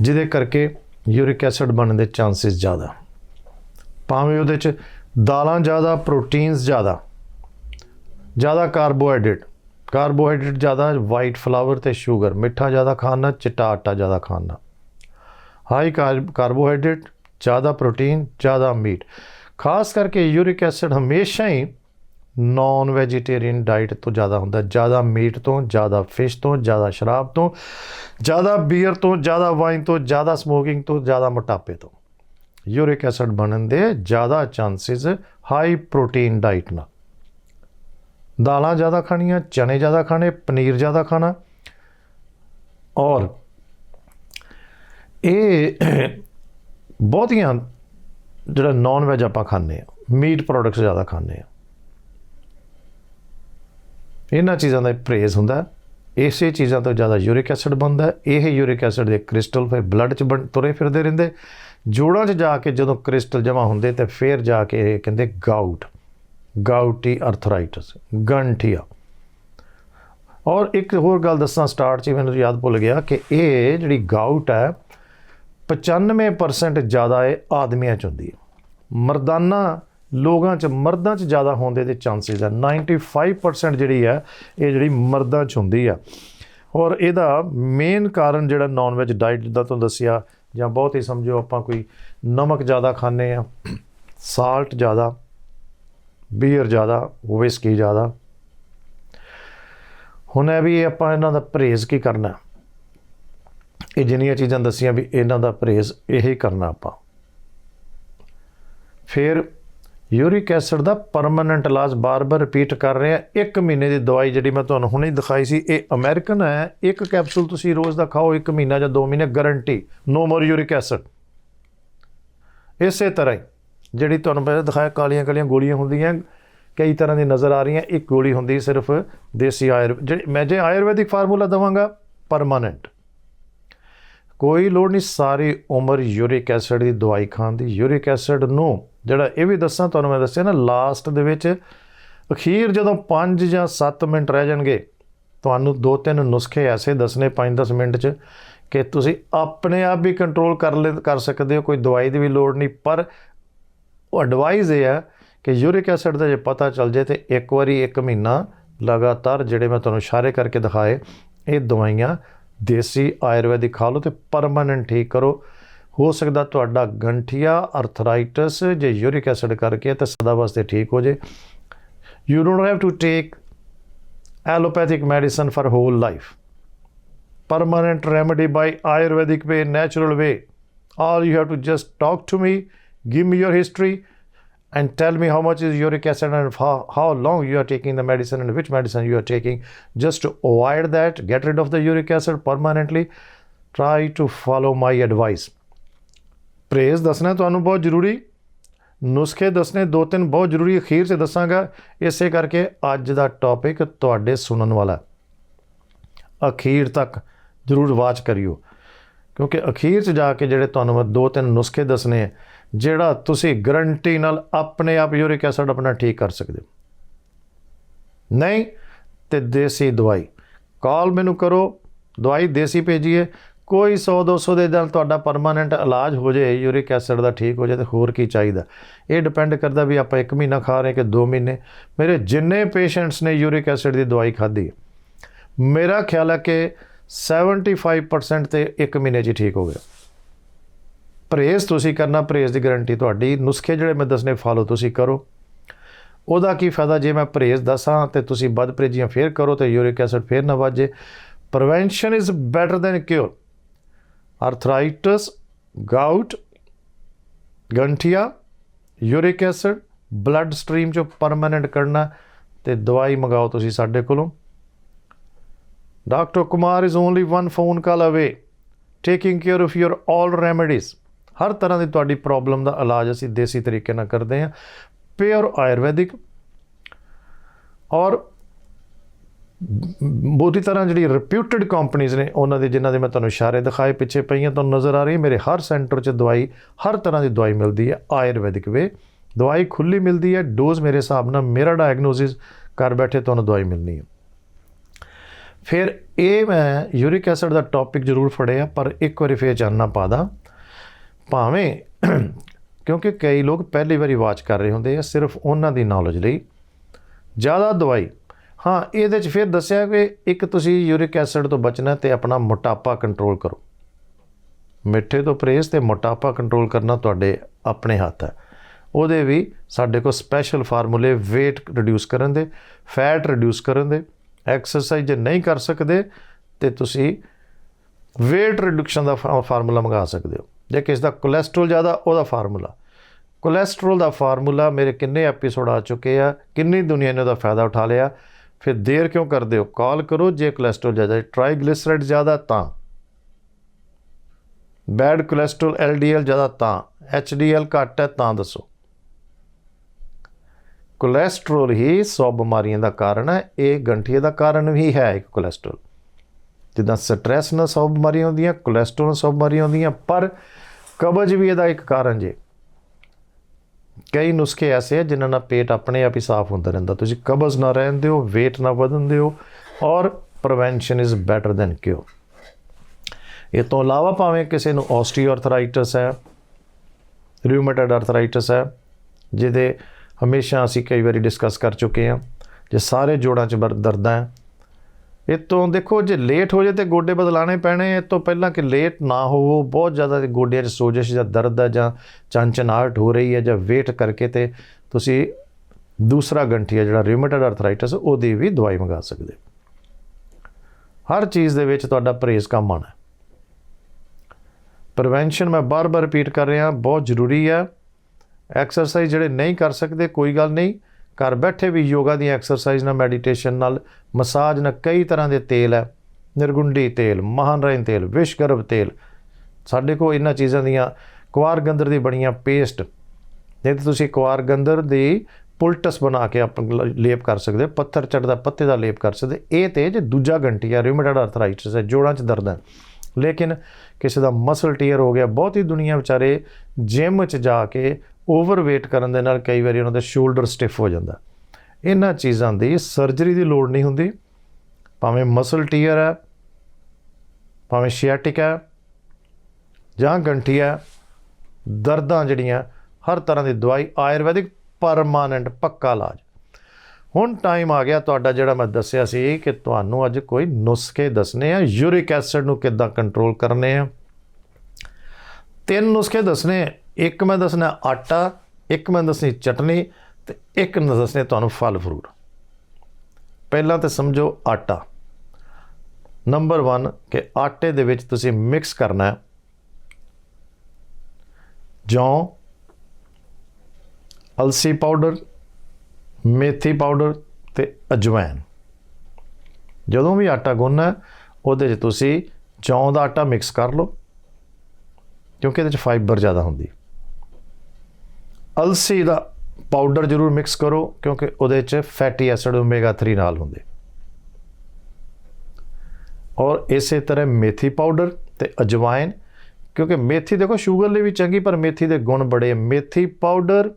ਜਿਹਦੇ ਕਰਕੇ ਯੂਰਿਕ ਐਸਿਡ ਬਣਨ ਦੇ ਚਾਂਸਸ ਜ਼ਿਆਦਾ। ਭਾਵੇਂ ਉਹਦੇ ਚ ਦਾਲਾਂ ਜ਼ਿਆਦਾ ਪ੍ਰੋਟੀਨਸ ਜ਼ਿਆਦਾ ਜ਼ਿਆਦਾ ਕਾਰਬੋਹਾਈਡਰੇਟ ਕਾਰਬੋਹਾਈਡਰੇਟ ਜ਼ਿਆਦਾ ਵਾਈਟ ਫਲਾਵਰ ਤੇ ਸ਼ੂਗਰ ਮਿੱਠਾ ਜ਼ਿਆਦਾ ਖਾਣ ਨਾਲ ਚਿੱਟਾ ਆਟਾ ਜ਼ਿਆਦਾ ਖਾਣ। ਨਾਲ ਹਾਈ ਕਾਰਬੋਹਾਈਡਰੇਟ ਜ਼ਿਆਦਾ ਪ੍ਰੋਟੀਨ ਜ਼ਿਆਦਾ ਮੀਟ ਖਾਸ ਕਰਕੇ ਯੂਰਿਕ ਐਸਿਡ ਹਮੇਸ਼ਾ ਹੀ ਨਾਨ ਵੈਜੀਟੇਰੀਅਨ ਡਾਈਟ ਤੋਂ ਜ਼ਿਆਦਾ ਹੁੰਦਾ, ਜ਼ਿਆਦਾ ਮੀਟ ਤੋਂ, ਜ਼ਿਆਦਾ ਫਿਸ਼ ਤੋਂ, ਜ਼ਿਆਦਾ ਸ਼ਰਾਬ ਤੋਂ, ਜ਼ਿਆਦਾ ਬੀਅਰ ਤੋਂ, ਜ਼ਿਆਦਾ ਵਾਈਨ ਤੋਂ, ਜ਼ਿਆਦਾ ਸਮੋਕਿੰਗ ਤੋਂ, ਜ਼ਿਆਦਾ ਮੋਟਾਪੇ ਤੋਂ। ਯੂਰਿਕ ਐਸਿਡ ਬਣਨ ਦੇ ਜ਼ਿਆਦਾ ਚਾਂਸਸ ਹਾਈ ਪ੍ਰੋਟੀਨ ਡਾਈਟ ਨਾਲ। ਦਾਲਾਂ ਜ਼ਿਆਦਾ ਖਾਣੀਆਂ, ਚਨੇ ਜ਼ਿਆਦਾ ਖਾਣੇ, ਪਨੀਰ ਜ਼ਿਆਦਾ ਖਾਣਾ। ਔਰ ਇਹ ਬਹੁਤੀਆਂ ਜਿਹੜਾ ਨਾਨ ਵੈਜ ਆਪਾਂ ਖਾਂਦੇ ਆ ਮੀਟ ਪ੍ਰੋਡਕਟਸ ਜ਼ਿਆਦਾ ਖਾਂਦੇ ਆ ਇਹਨਾਂ ਚੀਜ਼ਾਂ ਦਾ ਪਰਹੇਜ਼ ਹੁੰਦਾ ਇਸੇ ਚੀਜ਼ਾਂ ਤੋਂ ਜ਼ਿਆਦਾ ਯੂਰਿਕ ਐਸਿਡ ਬਣਦਾ ਇਹ ਯੂਰਿਕ ਐਸਿਡ ਦੇ ਕ੍ਰਿਸਟਲ ਫਿਰ ਬਲੱਡ 'ਚ ਬਣ ਤੁਰੇ ਫਿਰਦੇ ਰਹਿੰਦੇ। ਜੋੜਾਂ 'ਚ ਜਾ ਕੇ ਜਦੋਂ ਕ੍ਰਿਸਟਲ ਜਮਾ ਹੁੰਦੇ ਤੇ ਫਿਰ ਜਾ ਕੇ ਇਹ ਕਹਿੰਦੇ ਗਾਊਟ। ਗਾਊਟੀ ਅਰਥਰਾਈਟਸ, ਗੰਠੀਆ। ਔਰ ਇੱਕ ਹੋਰ ਗੱਲ ਦੱਸਾਂ ਸਟਾਰਟ 'ਚ ਮੈਨੂੰ ਯਾਦ ਭੁੱਲ ਗਿਆ ਕਿ ਇਹ ਜਿਹੜੀ ਗਾਊਟ ਹੈ 95% ਜ਼ਿਆਦਾ ਇਹ ਆਦਮੀਆਂ 'ਚ ਹੁੰਦੀ ਹੈ। ਮਰਦਾਨਾ ਲੋਕਾਂ 'ਚ, ਮਰਦਾਂ 'ਚ ਜ਼ਿਆਦਾ ਹੋਣ ਦੇ ਚਾਂਸਸ ਹੈ 95% ਜਿਹੜੀ ਹੈ ਇਹ ਜਿਹੜੀ ਮਰਦਾਂ 'ਚ ਹੁੰਦੀ ਆ। ਔਰ ਇਹਦਾ ਮੇਨ ਕਾਰਨ ਜਿਹੜਾ ਨਾਨ ਵੈਜ ਡਾਈਟ ਦਾ ਤੁਹਾਨੂੰ ਦੱਸਿਆ, ਜਾਂ ਬਹੁਤ ਹੀ ਸਮਝੋ ਆਪਾਂ ਕੋਈ ਨਮਕ ਜ਼ਿਆਦਾ ਖਾਂਦੇ ਆ ਸਾਲਟ ਜ਼ਿਆਦਾ ਬੀਅਰ ਜ਼ਿਆਦਾ ਵਿਸਕੀ ਜ਼ਿਆਦਾ। ਹੁਣ ਇਹ ਵੀ ਆਪਾਂ ਇਹਨਾਂ ਦਾ ਪਰਹੇਜ਼ ਕੀ ਕਰਨਾ? ਇਹ ਜਿੰਨੀਆਂ ਚੀਜ਼ਾਂ ਦੱਸੀਆਂ ਵੀ ਇਹਨਾਂ ਦਾ ਪਰਹੇਜ਼ ਇਹੀ ਕਰਨਾ ਆਪਾਂ। ਫਿਰ ਯੂਰਿਕ ਐਸਿਡ ਦਾ ਪਰਮਨੈਂਟ ਇਲਾਜ ਬਾਰ-ਬਾਰ ਰਿਪੀਟ ਕਰ ਰਹੇ ਆ ਇੱਕ ਮਹੀਨੇ ਦੀ ਦਵਾਈ ਜਿਹੜੀ ਮੈਂ ਤੁਹਾਨੂੰ ਹੁਣੇ ਦਿਖਾਈ ਸੀ, ਇਹ ਅਮਰੀਕਨ ਹੈ। ਇੱਕ ਕੈਪਸੂਲ ਤੁਸੀਂ ਰੋਜ਼ ਦਾ ਖਾਓ, ਇੱਕ ਮਹੀਨਾ ਜਾਂ 2 ਮਹੀਨੇ guarantee no more uric acid ਇਸੇ ਤਰ੍ਹਾਂ ਹੀ ਜਿਹੜੀ ਤੁਹਾਨੂੰ ਪਹਿਲਾਂ ਦਿਖਾਇਆ, ਕਾਲੀਆਂ ਕਾਲੀਆਂ ਗੋਲੀਆਂ ਹੁੰਦੀਆਂ, ਕਈ ਤਰ੍ਹਾਂ ਦੀ ਨਜ਼ਰ ਆ ਰਹੀਆਂ। ਇੱਕ ਗੋਲੀ ਹੁੰਦੀ ਸਿਰਫ ਦੇਸੀ ਆਯੁਰ ਜਿਹੜੀ ਮੈਂ ਜੇ ਆਯੁਰਵੈਦਿਕ ਫਾਰਮੂਲਾ ਦਵਾਂਗਾ ਪਰਮਾਨੈਂਟ ਕੋਈ ਲੋੜ ਨਹੀਂ, ਸਾਰੀ ਉਮਰ ਯੂਰਿਕ ਐਸਿਡ ਦੀ ਦਵਾਈ ਖਾਣ ਦੀ। ਯੂਰਿਕ ਐਸਿਡ ਨੂੰ ਜਿਹੜਾ ਇਹ ਵੀ ਦੱਸਾਂ, ਤੁਹਾਨੂੰ ਮੈਂ ਦੱਸਿਆ ਨਾ ਲਾਸਟ ਦੇ ਵਿੱਚ ਅਖੀਰ ਜਦੋਂ 5 ਜਾਂ 7 ਮਿੰਟ ਰਹਿ ਜਾਣਗੇ, ਤੁਹਾਨੂੰ ਦੋ ਤਿੰਨ ਨੁਸਖੇ ਐਸੇ ਦੱਸਨੇ 5-10 ਮਿੰਟ 'ਚ ਕਿ ਤੁਸੀਂ ਆਪਣੇ ਆਪ ਵੀ ਕੰਟਰੋਲ ਕਰ ਲੈ, ਕਰ ਸਕਦੇ ਹੋ, ਕੋਈ ਦਵਾਈ ਦੀ ਵੀ ਲੋੜ ਨਹੀਂ। ਪਰ ਉਹ ਐਡਵਾਈਸ ਇਹ ਹੈ ਕਿ ਯੂਰਿਕ ਐਸਿਡ ਦਾ ਜੇ ਪਤਾ ਚੱਲ ਜੇ ਤੇ ਇੱਕ ਵਾਰੀ ਇੱਕ ਮਹੀਨਾ ਲਗਾਤਾਰ ਜਿਹੜੇ ਮੈਂ ਤੁਹਾਨੂੰ ਇਸ਼ਾਰੇ ਕਰਕੇ ਦਿਖਾਏ, ਇਹ ਦਵਾਈਆਂ ਦੇਸੀ ਆਯੁਰਵੈਦਿਕ ਖਾ ਲਓ ਤੇ ਪਰਮਾਨੈਂਟ ਠੀਕ ਕਰੋ। ਹੋ ਸਕਦਾ ਤੁਹਾਡਾ ਗੰਠੀਆ ਆਰਥਰਾਈਟਿਸ ਜੇ ਯੂਰਿਕ ਐਸਿਡ ਕਰਕੇ ਤੇ ਸਦਾ ਵਾਸਤੇ ਠੀਕ ਹੋ ਜੇ you don't have to take allopathic medicine for whole life permanent remedy by Ayurvedic way, natural way. All you have to just talk to me, give me your history, and tell me how much is uric acid and how, how long you are taking the medicine and which medicine you are taking. Just to avoid that, get rid of the uric acid permanently. Try to follow my advice. ਪ੍ਰੇਜ਼ ਦੱਸਣਾ ਤੁਹਾਨੂੰ ਬਹੁਤ ਜ਼ਰੂਰੀ, ਨੁਸਖੇ ਦੱਸਣੇ ਦੋ ਤਿੰਨ ਬਹੁਤ ਜ਼ਰੂਰੀ ਅਖੀਰ 'ਚ ਦੱਸਾਂਗਾ। ਇਸੇ ਕਰਕੇ ਅੱਜ ਦਾ ਟੌਪਿਕ ਤੁਹਾਡੇ ਸੁਣਨ ਵਾਲਾ ਅਖੀਰ ਤੱਕ ਜ਼ਰੂਰ ਵਾਚ ਕਰਿਓ, ਕਿਉਂਕਿ ਅਖੀਰ 'ਚ ਜਾ ਕੇ ਜਿਹੜੇ ਤੁਹਾਨੂੰ ਮੈਂ ਦੋ ਤਿੰਨ ਨੁਸਖੇ ਦੱਸਣੇ ਆ, ਜਿਹੜਾ ਤੁਸੀਂ ਗਰੰਟੀ ਨਾਲ ਆਪਣੇ ਆਪ ਯੂਰਿਕ ਐਸਿਡ ਆਪਣਾ ਠੀਕ ਕਰ ਸਕਦੇ ਹੋ। ਨਹੀਂ, ਤੇ ਦੇਸੀ ਦਵਾਈ। ਕਾਲ ਮੈਨੂੰ ਕਰੋ, ਦਵਾਈ ਦੇਸੀ ਭੇਜੀਏ ਕੋਈ 100 200 ਦੇ ਨਾਲ ਤੁਹਾਡਾ ਪਰਮਾਨੈਂਟ ਇਲਾਜ ਹੋ ਜਾਏ ਯੂਰਿਕ ਐਸਿਡ ਦਾ ਠੀਕ ਹੋ ਜਾਏ ਤੇ ਹੋਰ ਕੀ ਚਾਹੀਦਾ? ਇਹ ਡਿਪੈਂਡ ਕਰਦਾ ਵੀ ਆਪਾਂ 1 ਮਹੀਨਾ ਖਾ ਰਹੇ ਕਿ 2 ਮਹੀਨੇ। ਮੇਰੇ ਜਿੰਨੇ ਪੇਸ਼ੈਂਟਸ ਨੇ ਯੂਰਿਕ ਐਸਿਡ ਦੀ ਦਵਾਈ ਖਾਧੀ, ਮੇਰਾ ਖਿਆਲ ਹੈ ਕਿ 75% ਤੇ 1 ਮਹੀਨੇ 'ਚ ਹੀ ਠੀਕ ਹੋ ਗਿਆ। ਪਰਹੇਜ਼ ਤੁਸੀਂ ਕਰਨਾ, ਪਰਹੇਜ਼ ਦੀ ਗਾਰੰਟੀ ਤੁਹਾਡੀ, ਨੁਸਖੇ ਜਿਹੜੇ ਮੈਂ ਦੱਸਨੇ ਫਾਲੋ ਤੁਸੀਂ ਕਰੋ। ਉਹਦਾ ਕੀ ਫਾਇਦਾ ਜੇ ਮੈਂ ਪਰਹੇਜ਼ ਦੱਸਾਂ ਤੇ ਤੁਸੀਂ ਬਦ ਪਰਹੇਜ਼ੀਆਂ ਫੇਰ ਕਰੋ ਤੇ ਯੂਰਿਕ ਐਸਿਡ ਫੇਰ ਨਾ ਵਾਜੇ prevention is better than cure arthritis gout ਗੰਠੀਆ uric acid blood stream ਚੋਂ ਪਰਮਾਨੈਂਟ ਕਰਨਾ ਤੇ ਦਵਾਈ ਮੰਗਾਓ ਤੁਸੀਂ ਸਾਡੇ ਕੋਲੋਂ। Doctor Kumar is only one phone call away taking care of your all remedies ਹਰ ਤਰ੍ਹਾਂ ਦੀ ਤੁਹਾਡੀ ਪ੍ਰੋਬਲਮ ਦਾ ਇਲਾਜ ਅਸੀਂ ਦੇਸੀ ਤਰੀਕੇ ਨਾਲ ਕਰਦੇ ਹਾਂ। ਪਿਓਰ ਆਯੁਰਵੈਦਿਕ ਔਰ ਬਹੁਤੀ ਤਰ੍ਹਾਂ ਜਿਹੜੀ ਰਿਪਿਊਟਡ ਕੰਪਨੀਆਂ ਨੇ, ਉਹਨਾਂ ਦੇ ਜਿਨ੍ਹਾਂ ਦੇ ਮੈਂ ਤੁਹਾਨੂੰ ਇਸ਼ਾਰੇ ਦਿਖਾਏ ਪਿੱਛੇ ਪਈਆਂ ਤੁਹਾਨੂੰ ਨਜ਼ਰ ਆ ਰਹੀ, ਮੇਰੇ ਹਰ ਸੈਂਟਰ 'ਚ ਦਵਾਈ, ਹਰ ਤਰ੍ਹਾਂ ਦੀ ਦਵਾਈ ਮਿਲਦੀ ਹੈ, ਆਯੁਰਵੈਦਿਕ ਵੇ ਦਵਾਈ ਖੁੱਲੀ ਮਿਲਦੀ ਹੈ ਡੋਜ਼ ਮੇਰੇ ਹਿਸਾਬ ਨਾਲ ਮੇਰਾ ਡਾਇਗਨੋਸਿਸ ਕਰ ਬੈਠੇ ਤੁਹਾਨੂੰ ਦਵਾਈ ਮਿਲਣੀ ਹੈ। ਫਿਰ ਇਹ ਮੈਂ ਯੂਰਿਕ ਐਸਿਡ ਦਾ ਟੌਪਿਕ ਜ਼ਰੂਰ ਫੜਿਆ, ਪਰ ਇੱਕ ਵਾਰੀ ਫੇਰ ਚਾਨਣਾ ਪਾਦਾ ਭਾਵੇਂ, ਕਿਉਂਕਿ ਕਈ ਲੋਕ ਪਹਿਲੀ ਵਾਰੀ ਵਾਚ ਕਰ ਰਹੇ ਹੁੰਦੇ ਆ, ਸਿਰਫ ਉਹਨਾਂ ਦੀ ਨੌਲੇਜ ਲਈ। ਜ਼ਿਆਦਾ ਦਵਾਈ ਹਾਂ, ਇਹਦੇ ਚ ਫਿਰ ਦੱਸਿਆ ਕਿ ਇੱਕ ਤੁਸੀਂ ਯੂਰਿਕ ਐਸਿਡ ਤੋਂ ਬਚਣਾ ਤੇ ਆਪਣਾ ਮੋਟਾਪਾ ਕੰਟਰੋਲ ਕਰੋ। ਮਿੱਠੇ ਤੋਂ ਪਰਹੇਜ਼ ਤੇ ਮੋਟਾਪਾ ਕੰਟਰੋਲ ਕਰਨਾ ਤੁਹਾਡੇ ਆਪਣੇ ਹੱਥ ਹੈ। ਉਹਦੇ ਵੀ ਸਾਡੇ ਕੋਲ ਸਪੈਸ਼ਲ ਫਾਰਮੂਲੇ weight ਰਿਡਿਊਸ ਕਰਨ ਦੇ ਫੈਟ ਰਿਡਿਊਸ ਕਰਨ ਦੇ ਐਕਸਰਸਾਈਜ਼ ਜੇ ਨਹੀਂ ਕਰ ਸਕਦੇ ਤੇ ਤੁਸੀਂ weight ਰਿਡਕਸ਼ਨ ਦਾ ਫਾਰਮੂਲਾ ਮੰਗਾ ਸਕਦੇ ਹੋ। ਜੇ ਕਿਸ ਦਾ ਕੋਲੇਸਟ੍ਰੋਲ ਜ਼ਿਆਦਾ, ਉਹਦਾ ਫਾਰਮੂਲਾ ਕੋਲੇਸਟ੍ਰੋਲ ਦਾ ਫਾਰਮੂਲਾ ਮੇਰੇ ਕਿੰਨੇ ਐਪੀਸੋਡ ਆ ਚੁੱਕੇ ਆ, ਕਿੰਨੀ ਦੁਨੀਆ ਨੇ ਉਹਦਾ ਫਾਇਦਾ ਉਠਾ ਲਿਆ ਫਿਰ ਦੇਰ ਕਿਉਂ ਕਰਦੇ ਹੋ? ਕਾਲ ਕਰੋ, ਜੇ ਕੋਲੇਸਟ੍ਰੋਲ ਜ਼ਿਆਦਾ ਟ੍ਰਾਈਗਲਿਸਰਾਈਡ ਜ਼ਿਆਦਾ ਤਾਂ। ਬੈਡ ਕੋਲੇਸਟ੍ਰੋਲ ਐਲਡੀਐਲ ਜ਼ਿਆਦਾ ਤਾਂ। ਐਚਡੀਐਲ ਘੱਟ ਹੈ ਤਾਂ ਦੱਸੋ। ਕੋਲੇਸਟ੍ਰੋਲ ਹੀ ਸੌ ਬਿਮਾਰੀਆਂ ਦਾ ਕਾਰਨ ਹੈ, ਇਹ ਗੰਠੀਏ ਦਾ ਕਾਰਨ ਵੀ ਹੈ ਇੱਕ ਕੋਲੇਸਟ੍ਰੋਲ ਜਿੱਦਾਂ ਸਟ੍ਰੈਸ ਨਾਲ ਸੌ ਬਿਮਾਰੀਆਂ ਹੁੰਦੀਆਂ ਕੋਲੇਸਟ੍ਰੋਲ ਨਾਲ ਸੌ ਬਿਮਾਰੀਆਂ ਹੁੰਦੀਆਂ, ਪਰ ਕਬਜ਼ ਵੀ ਇਹਦਾ ਇੱਕ ਕਾਰਨ ਜੇ। ਕਈ ਨੁਸਖੇ ਐਸੇ ਆ ਜਿਨ੍ਹਾਂ ਨਾਲ ਪੇਟ ਆਪਣੇ ਆਪ ਹੀ ਸਾਫ਼ ਹੁੰਦਾ ਰਹਿੰਦਾ। ਤੁਸੀਂ ਕਬਜ਼ ਨਾ ਰਹਿਣ ਦਿਓ, weight ਨਾ ਵਧਣ ਦਿਓ ਔਰ prevention is better than cure ਇਹ ਤੋਂ ਇਲਾਵਾ ਭਾਵੇਂ ਕਿਸੇ ਨੂੰ ਆਰਥਰਾਈਟਸ ਹੈ ਰਿਊਮੇਟਡ ਆਰਥਰਾਈਟਸ ਹੈ, ਜਿਹਦੇ ਹਮੇਸ਼ਾ ਅਸੀਂ ਕਈ ਵਾਰੀ ਡਿਸਕਸ ਕਰ ਚੁੱਕੇ ਹਾਂ, ਜੇ ਸਾਰੇ ਜੋੜਾਂ 'ਚ ਬਰ- ਦਰਦਾਂ ਹੈ ਇਹ ਤੋਂ ਦੇਖੋ, ਜੇ ਲੇਟ ਹੋ ਜਾਏ ਤੇ ਗੋਡੇ ਬਦਲਾਣੇ ਪੈਣੇ, ਇਹ ਤੋਂ ਪਹਿਲਾਂ ਕਿ ਲੇਟ ਨਾ ਹੋਵੋ। ਬਹੁਤ ਜ਼ਿਆਦਾ ਗੋਡਿਆਂ 'ਚ ਸੋਜਸ਼ ਜਾਂ ਦਰਦ ਹੈ ਜਾਂ ਚੰਚਨਾਹਟ ਹੋ ਰਹੀ ਹੈ, ਜਾਂ ਵੇਟ ਕਰਕੇ ਤੇ ਤੁਸੀਂ ਦੂਸਰਾ ਗੰਠੀ ਗੰਠੀਆ, ਜਿਹੜਾ ਰਿਊਮੇਟਡ ਆਰਥਰਾਈਟਸ ਉਹਦੀ ਵੀ ਦਵਾਈ ਮੰਗਾ ਸਕਦੇ ਹੋ। ਹਰ ਚੀਜ਼ ਦੇ ਵਿੱਚ ਤੁਹਾਡਾ ਪਰਹੇਜ਼ ਕੰਮ ਆਉਣਾ। ਪ੍ਰੀਵੈਂਸ਼ਨ ਮੈਂ ਬਾਰ-ਬਾਰ ਰਿਪੀਟ ਕਰ ਰਿਹਾ, ਬਹੁਤ ਜ਼ਰੂਰੀ ਹੈ ਐਕਸਰਸਾਈਜ਼ ਜਿਹੜੇ ਨਹੀਂ ਕਰ ਸਕਦੇ, ਕੋਈ ਗੱਲ ਨਹੀਂ। ਘਰ ਬੈਠੇ ਵੀ ਯੋਗਾ ਦੀ ਐਕਸਰਸਾਈਜ਼ ਨਾਲ ਮੈਡੀਟੇਸ਼ਨ ਨਾਲ ਮਸਾਜ ਨਾਲ ਕਈ ਤਰ੍ਹਾਂ ਦੇ ਤੇਲ ਹੈ। ਨਿਰਗੁੰਡੀ ਤੇਲ ਮਹਾਨਰਾਇਣ ਤੇਲ ਵਿਸ਼ਗਰਭ ਤੇਲ। ਸਾਡੇ ਕੋਲ ਇਹਨਾਂ ਚੀਜ਼ਾਂ ਦੀਆਂ ਕੁਆਰ ਗੰਦਰ ਦੀ ਬਣੀਆਂ ਪੇਸਟ ਨਹੀਂ ਤੁਸੀਂ ਕੁਆਰ ਗੰਦਰ ਦੀ ਪੁਲਟਸ ਬਣਾ ਕੇ ਆਪ ਲ- ਲੇਪ ਕਰ ਸਕਦੇ ਹੋ, ਪੱਥਰ ਚੜਦਾ ਪੱਤੇ ਦਾ ਲੇਪ ਕਰ ਸਕਦੇ ਇਹ ਤੇ ਜੇ ਦੂਜਾ ਗੰਟੀਆ ਰਿਊਮੇਟਡ ਆਰਥਰਾਈਟਸ ਹੈ, ਜੋੜਾਂ 'ਚ ਦਰਦ ਹੈ। ਲੇਕਿਨ ਕਿਸੇ ਦਾ ਮਸਲ ਟੀਅਰ ਹੋ ਗਿਆ, ਬਹੁਤੀ ਦੁਨੀਆ ਵਿਚਾਰੇ ਜਿਮ 'ਚ ਜਾ ਕੇ ਓਵਰਵੇਟ ਕਰਨ ਦੇ ਨਾਲ ਕਈ ਵਾਰੀ ਉਹਨਾਂ ਦਾ ਸ਼ੋਲਡਰ ਸਟਿਫ ਹੋ ਜਾਂਦਾ। ਇਹਨਾਂ ਚੀਜ਼ਾਂ ਦੀ ਸਰਜਰੀ ਦੀ ਲੋੜ ਨਹੀਂ ਹੁੰਦੀ। ਭਾਵੇਂ ਮਸਲ ਟੀਅਰ ਹੈ, ਭਾਵੇਂ ਸ਼ਿਆਟਿਕ ਹੈ, ਜਾਂ ਗੰਠੀ ਹੈ, ਦਰਦਾਂ ਜਿਹੜੀਆਂ, ਹਰ ਤਰ੍ਹਾਂ ਦੀ ਦਵਾਈ, ਆਯੁਰਵੈਦਿਕ ਪਰਮਾਨੈਂਟ ਪੱਕਾ ਇਲਾਜ। ਹੁਣ ਟਾਈਮ ਆ ਗਿਆ ਤੁਹਾਡਾ ਜਿਹੜਾ ਮੈਂ ਦੱਸਿਆ ਸੀ ਕਿ ਤੁਹਾਨੂੰ ਅੱਜ ਕੋਈ ਨੁਸਖੇ ਦੱਸਨੇ ਆ। ਯੂਰਿਕ ਐਸਿਡ ਨੂੰ ਕਿੱਦਾਂ ਕੰਟਰੋਲ ਕਰਨੇ ਆ? ਤਿੰਨ ਨੁਸਖੇ ਦੱਸਨੇ ਇੱਕ ਮੈਂ ਦੱਸਣਾ ਆਟਾ, ਇੱਕ ਮੈਂ ਦੱਸਣੀ ਚਟਨੀ ਤੇ ਇੱਕ ਮੈਂ ਦੱਸਣੇ ਤੁਹਾਨੂੰ ਫਲ ਫਰੂਟ। ਪਹਿਲਾਂ ਤੇ ਸਮਝੋ ਆਟਾ। ਨੰਬਰ 1 ਕਿ ਆਟੇ ਦੇ ਵਿੱਚ ਤੁਸੀਂ ਮਿਕਸ ਕਰਨਾ ਹੈ। ਜੌਂ, ਅਲਸੀ ਪਾਊਡਰ ਮੇਥੀ ਪਾਊਡਰ ਤੇ ਅਜਵਾਇਨ ਜਦੋਂ ਵੀ ਆਟਾ ਗੁੰਨਣਾ ਉਹਦੇ 'ਚ ਤੁਸੀਂ ਜੌਂ ਦਾ ਆਟਾ ਮਿਕਸ ਕਰ ਲਓ, ਕਿਉਂਕਿ ਇਹਦੇ 'ਚ ਫਾਈਬਰ ਜ਼ਿਆਦਾ ਹੁੰਦੀ ਅਲਸੀ ਦਾ ਪਾਊਡਰ ਜ਼ਰੂਰ ਮਿਕਸ ਕਰੋ, ਕਿਉਂਕਿ ਉਹਦੇ 'ਚ ਫੈਟੀ ਐਸਿਡ ਓਮੇਗਾ 3 ਨਾਲ ਹੁੰਦੇ। ਔਰ ਇਸੇ ਤਰ੍ਹਾਂ ਮੇਥੀ ਪਾਊਡਰ ਤੇ ਅਜਵਾਇਨ, ਕਿਉਂਕਿ ਮੇਥੀ ਦੇਖੋ ਸ਼ੂਗਰ ਲਈ ਵੀ ਚੰਗੀ, ਪਰ ਮੇਥੀ ਦੇ ਗੁਣ ਬੜੇ ਮੇਥੀ ਪਾਊਡਰ,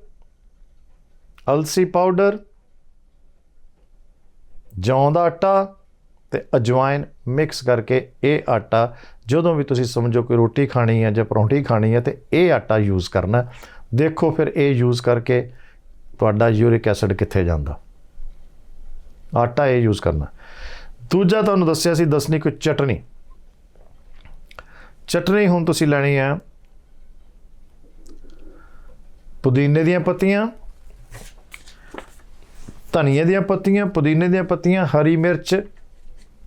ਅਲਸੀ ਪਾਊਡਰ, ਜੌਂ ਦਾ ਆਟਾ ਤੇ ਅਜਵਾਇਨ ਮਿਕਸ ਕਰਕੇ ਇਹ ਆਟਾ, ਜਦੋਂ ਵੀ ਤੁਸੀਂ ਸਮਝੋ ਕਿ ਰੋਟੀ ਖਾਣੀ ਹੈ ਜਾਂ ਪਰੌਂਠੀ ਖਾਣੀ ਹੈ ਤੇ ਇਹ ਆਟਾ ਯੂਜ਼ ਕਰਨਾ। ਦੇਖੋ ਫਿਰ ਇਹ ਯੂਜ਼ ਕਰਕੇ ਤੁਹਾਡਾ ਯੂਰਿਕ ਐਸਿਡ ਕਿੱਥੇ ਜਾਂਦਾ। ਆਟਾ ਇਹ ਯੂਜ਼ ਕਰਨਾ। ਦੂਜਾ ਤੁਹਾਨੂੰ ਦੱਸਿਆ ਸੀ ਦੱਸਣੀ ਕੋਈ ਚਟਣੀ। ਚਟਣੀ ਹੁਣ ਤੁਸੀਂ ਲੈਣੀ ਹੈ ਪੁਦੀਨੇ ਦੀਆਂ ਪੱਤੀਆਂ, ਧਨੀਏ ਦੀਆਂ ਪੱਤੀਆਂ, ਪੁਦੀਨੇ ਦੀਆਂ ਪੱਤੀਆਂ, ਹਰੀ ਮਿਰਚ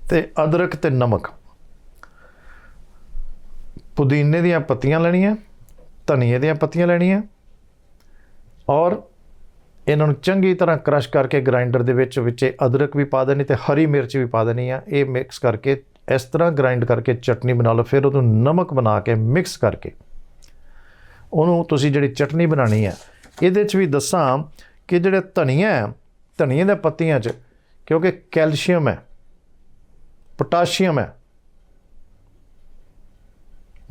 ਤੇ ਅਦਰਕ ਤੇ ਨਮਕ। ਪੁਦੀਨੇ ਦੀਆਂ ਪੱਤੀਆਂ ਲੈਣੀਆਂ, ਧਨੀਏ ਦੀਆਂ ਪੱਤੀਆਂ ਲੈਣੀਆਂ ਔਰ ਇਹਨਾਂ ਨੂੰ ਚੰਗੀ ਤਰ੍ਹਾਂ ਕ੍ਰਸ਼ ਕਰਕੇ ਗ੍ਰਾਈਂਡਰ ਦੇ ਵਿੱਚ ਵਿੱਚ ਅਦਰਕ ਵੀ ਪਾ ਦੇਣੀ ਤੇ ਹਰੀ ਮਿਰਚ ਵੀ ਪਾ ਦੇਣੀ ਆ। ਇਹ ਮਿਕਸ ਕਰਕੇ ਇਸ ਤਰ੍ਹਾਂ ਗ੍ਰਾਈਂਡ ਕਰਕੇ ਚਟਨੀ ਬਣਾ ਲਓ, ਫਿਰ ਉਹਨੂੰ ਨਮਕ ਬਣਾ ਕੇ ਮਿਕਸ ਕਰਕੇ। ਉਹਨੂੰ ਤੁਸੀਂ ਜਿਹੜੀ ਚਟਨੀ ਬਣਾਣੀ ਹੈ ਇਹਦੇ 'ਚ ਵੀ ਦੱਸਾਂ ਕਿ ਜਿਹੜੇ ਧਨੀਆ ਹੈ, ਧਨੀਏ ਦੇ ਪੱਤੀਆਂ 'ਚ, ਕਿਉਂਕਿ ਕੈਲਸ਼ੀਅਮ ਹੈ, ਪੋਟਾਸ਼ੀਅਮ ਹੈ,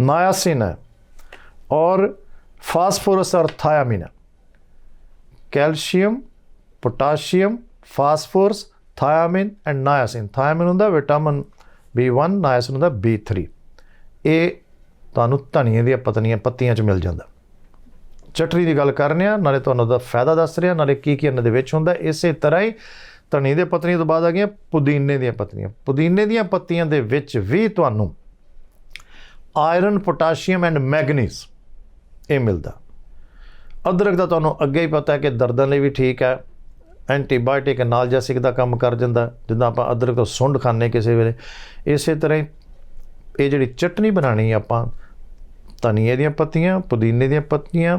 ਨਾਇਆਸਿਨ ਹੈ ਔਰ ਫਾਸਫੋਰਸ ਔਰ ਥਾਇਆਮਿਨ ਹੈ। Calcium, potassium, phosphorus, thiamine and niacin. Thiamine ਹੁੰਦਾ ਵਿਟਾਮਿਨ B1 ਨਾਇਆਸਿਨ ਹੁੰਦਾ B3 ਇਹ ਤੁਹਾਨੂੰ ਧਨੀਏ ਦੀਆਂ ਪਤਨੀਆਂ ਪੱਤੀਆਂ 'ਚ ਮਿਲ ਜਾਂਦਾ। ਚਟਨੀ ਦੀ ਗੱਲ ਕਰਨੇ ਆ ਨਾਲੇ ਤੁਹਾਨੂੰ ਦਾ ਫਾਇਦਾ ਦੱਸ ਰਿਹਾ, ਨਾਲੇ ਕੀ ਕੀ ਇਹਨਾਂ ਦੇ ਵਿੱਚ ਹੁੰਦਾ, ਇਸੇ ਤਰ੍ਹਾਂ ਹੀ ਧਨੀਏ ਦੇ ਪਤਨੀ ਤੋਂ ਬਾਅਦ ਆ ਗਈਆਂ ਪੁਦੀਨੇ ਦੀਆਂ ਪੱਤੀਆਂ ਪੁਦੀਨੇ ਦੀਆਂ ਪੱਤੀਆਂ ਦੇ ਵਿੱਚ ਵੀ ਤੁਹਾਨੂੰ ਆਇਰਨ ਪੋਟਾਸ਼ੀਅਮ ਐਂਡ ਮੈਗਨੀਜ਼ ਇਹ ਮਿਲਦਾ। ਅਦਰਕ ਦਾ ਤੁਹਾਨੂੰ ਅੱਗੇ ਹੀ ਪਤਾ ਹੈ ਕਿ ਦਰਦਾਂ ਲਈ ਵੀ ਠੀਕ ਹੈ। ਐਂਟੀਬਾਇਓਟਿਕ ਨਾਲਜੈਸਿਕ ਦਾ ਕੰਮ ਕਰ ਜਾਂਦਾ ਜਿੱਦਾਂ ਆਪਾਂ ਅਦਰਕ ਤੋਂ ਸੁੰਡ ਖਾਂਦੇ ਕਿਸੇ ਵੇਲੇ। ਇਸੇ ਤਰ੍ਹਾਂ ਇਹ ਜਿਹੜੀ ਚਟਨੀ ਬਣਾਣੀ ਆਪਾਂ, ਧਨੀਏ ਦੀਆਂ ਪੱਤੀਆਂ, ਪੁਦੀਨੇ ਦੀਆਂ ਪੱਤੀਆਂ,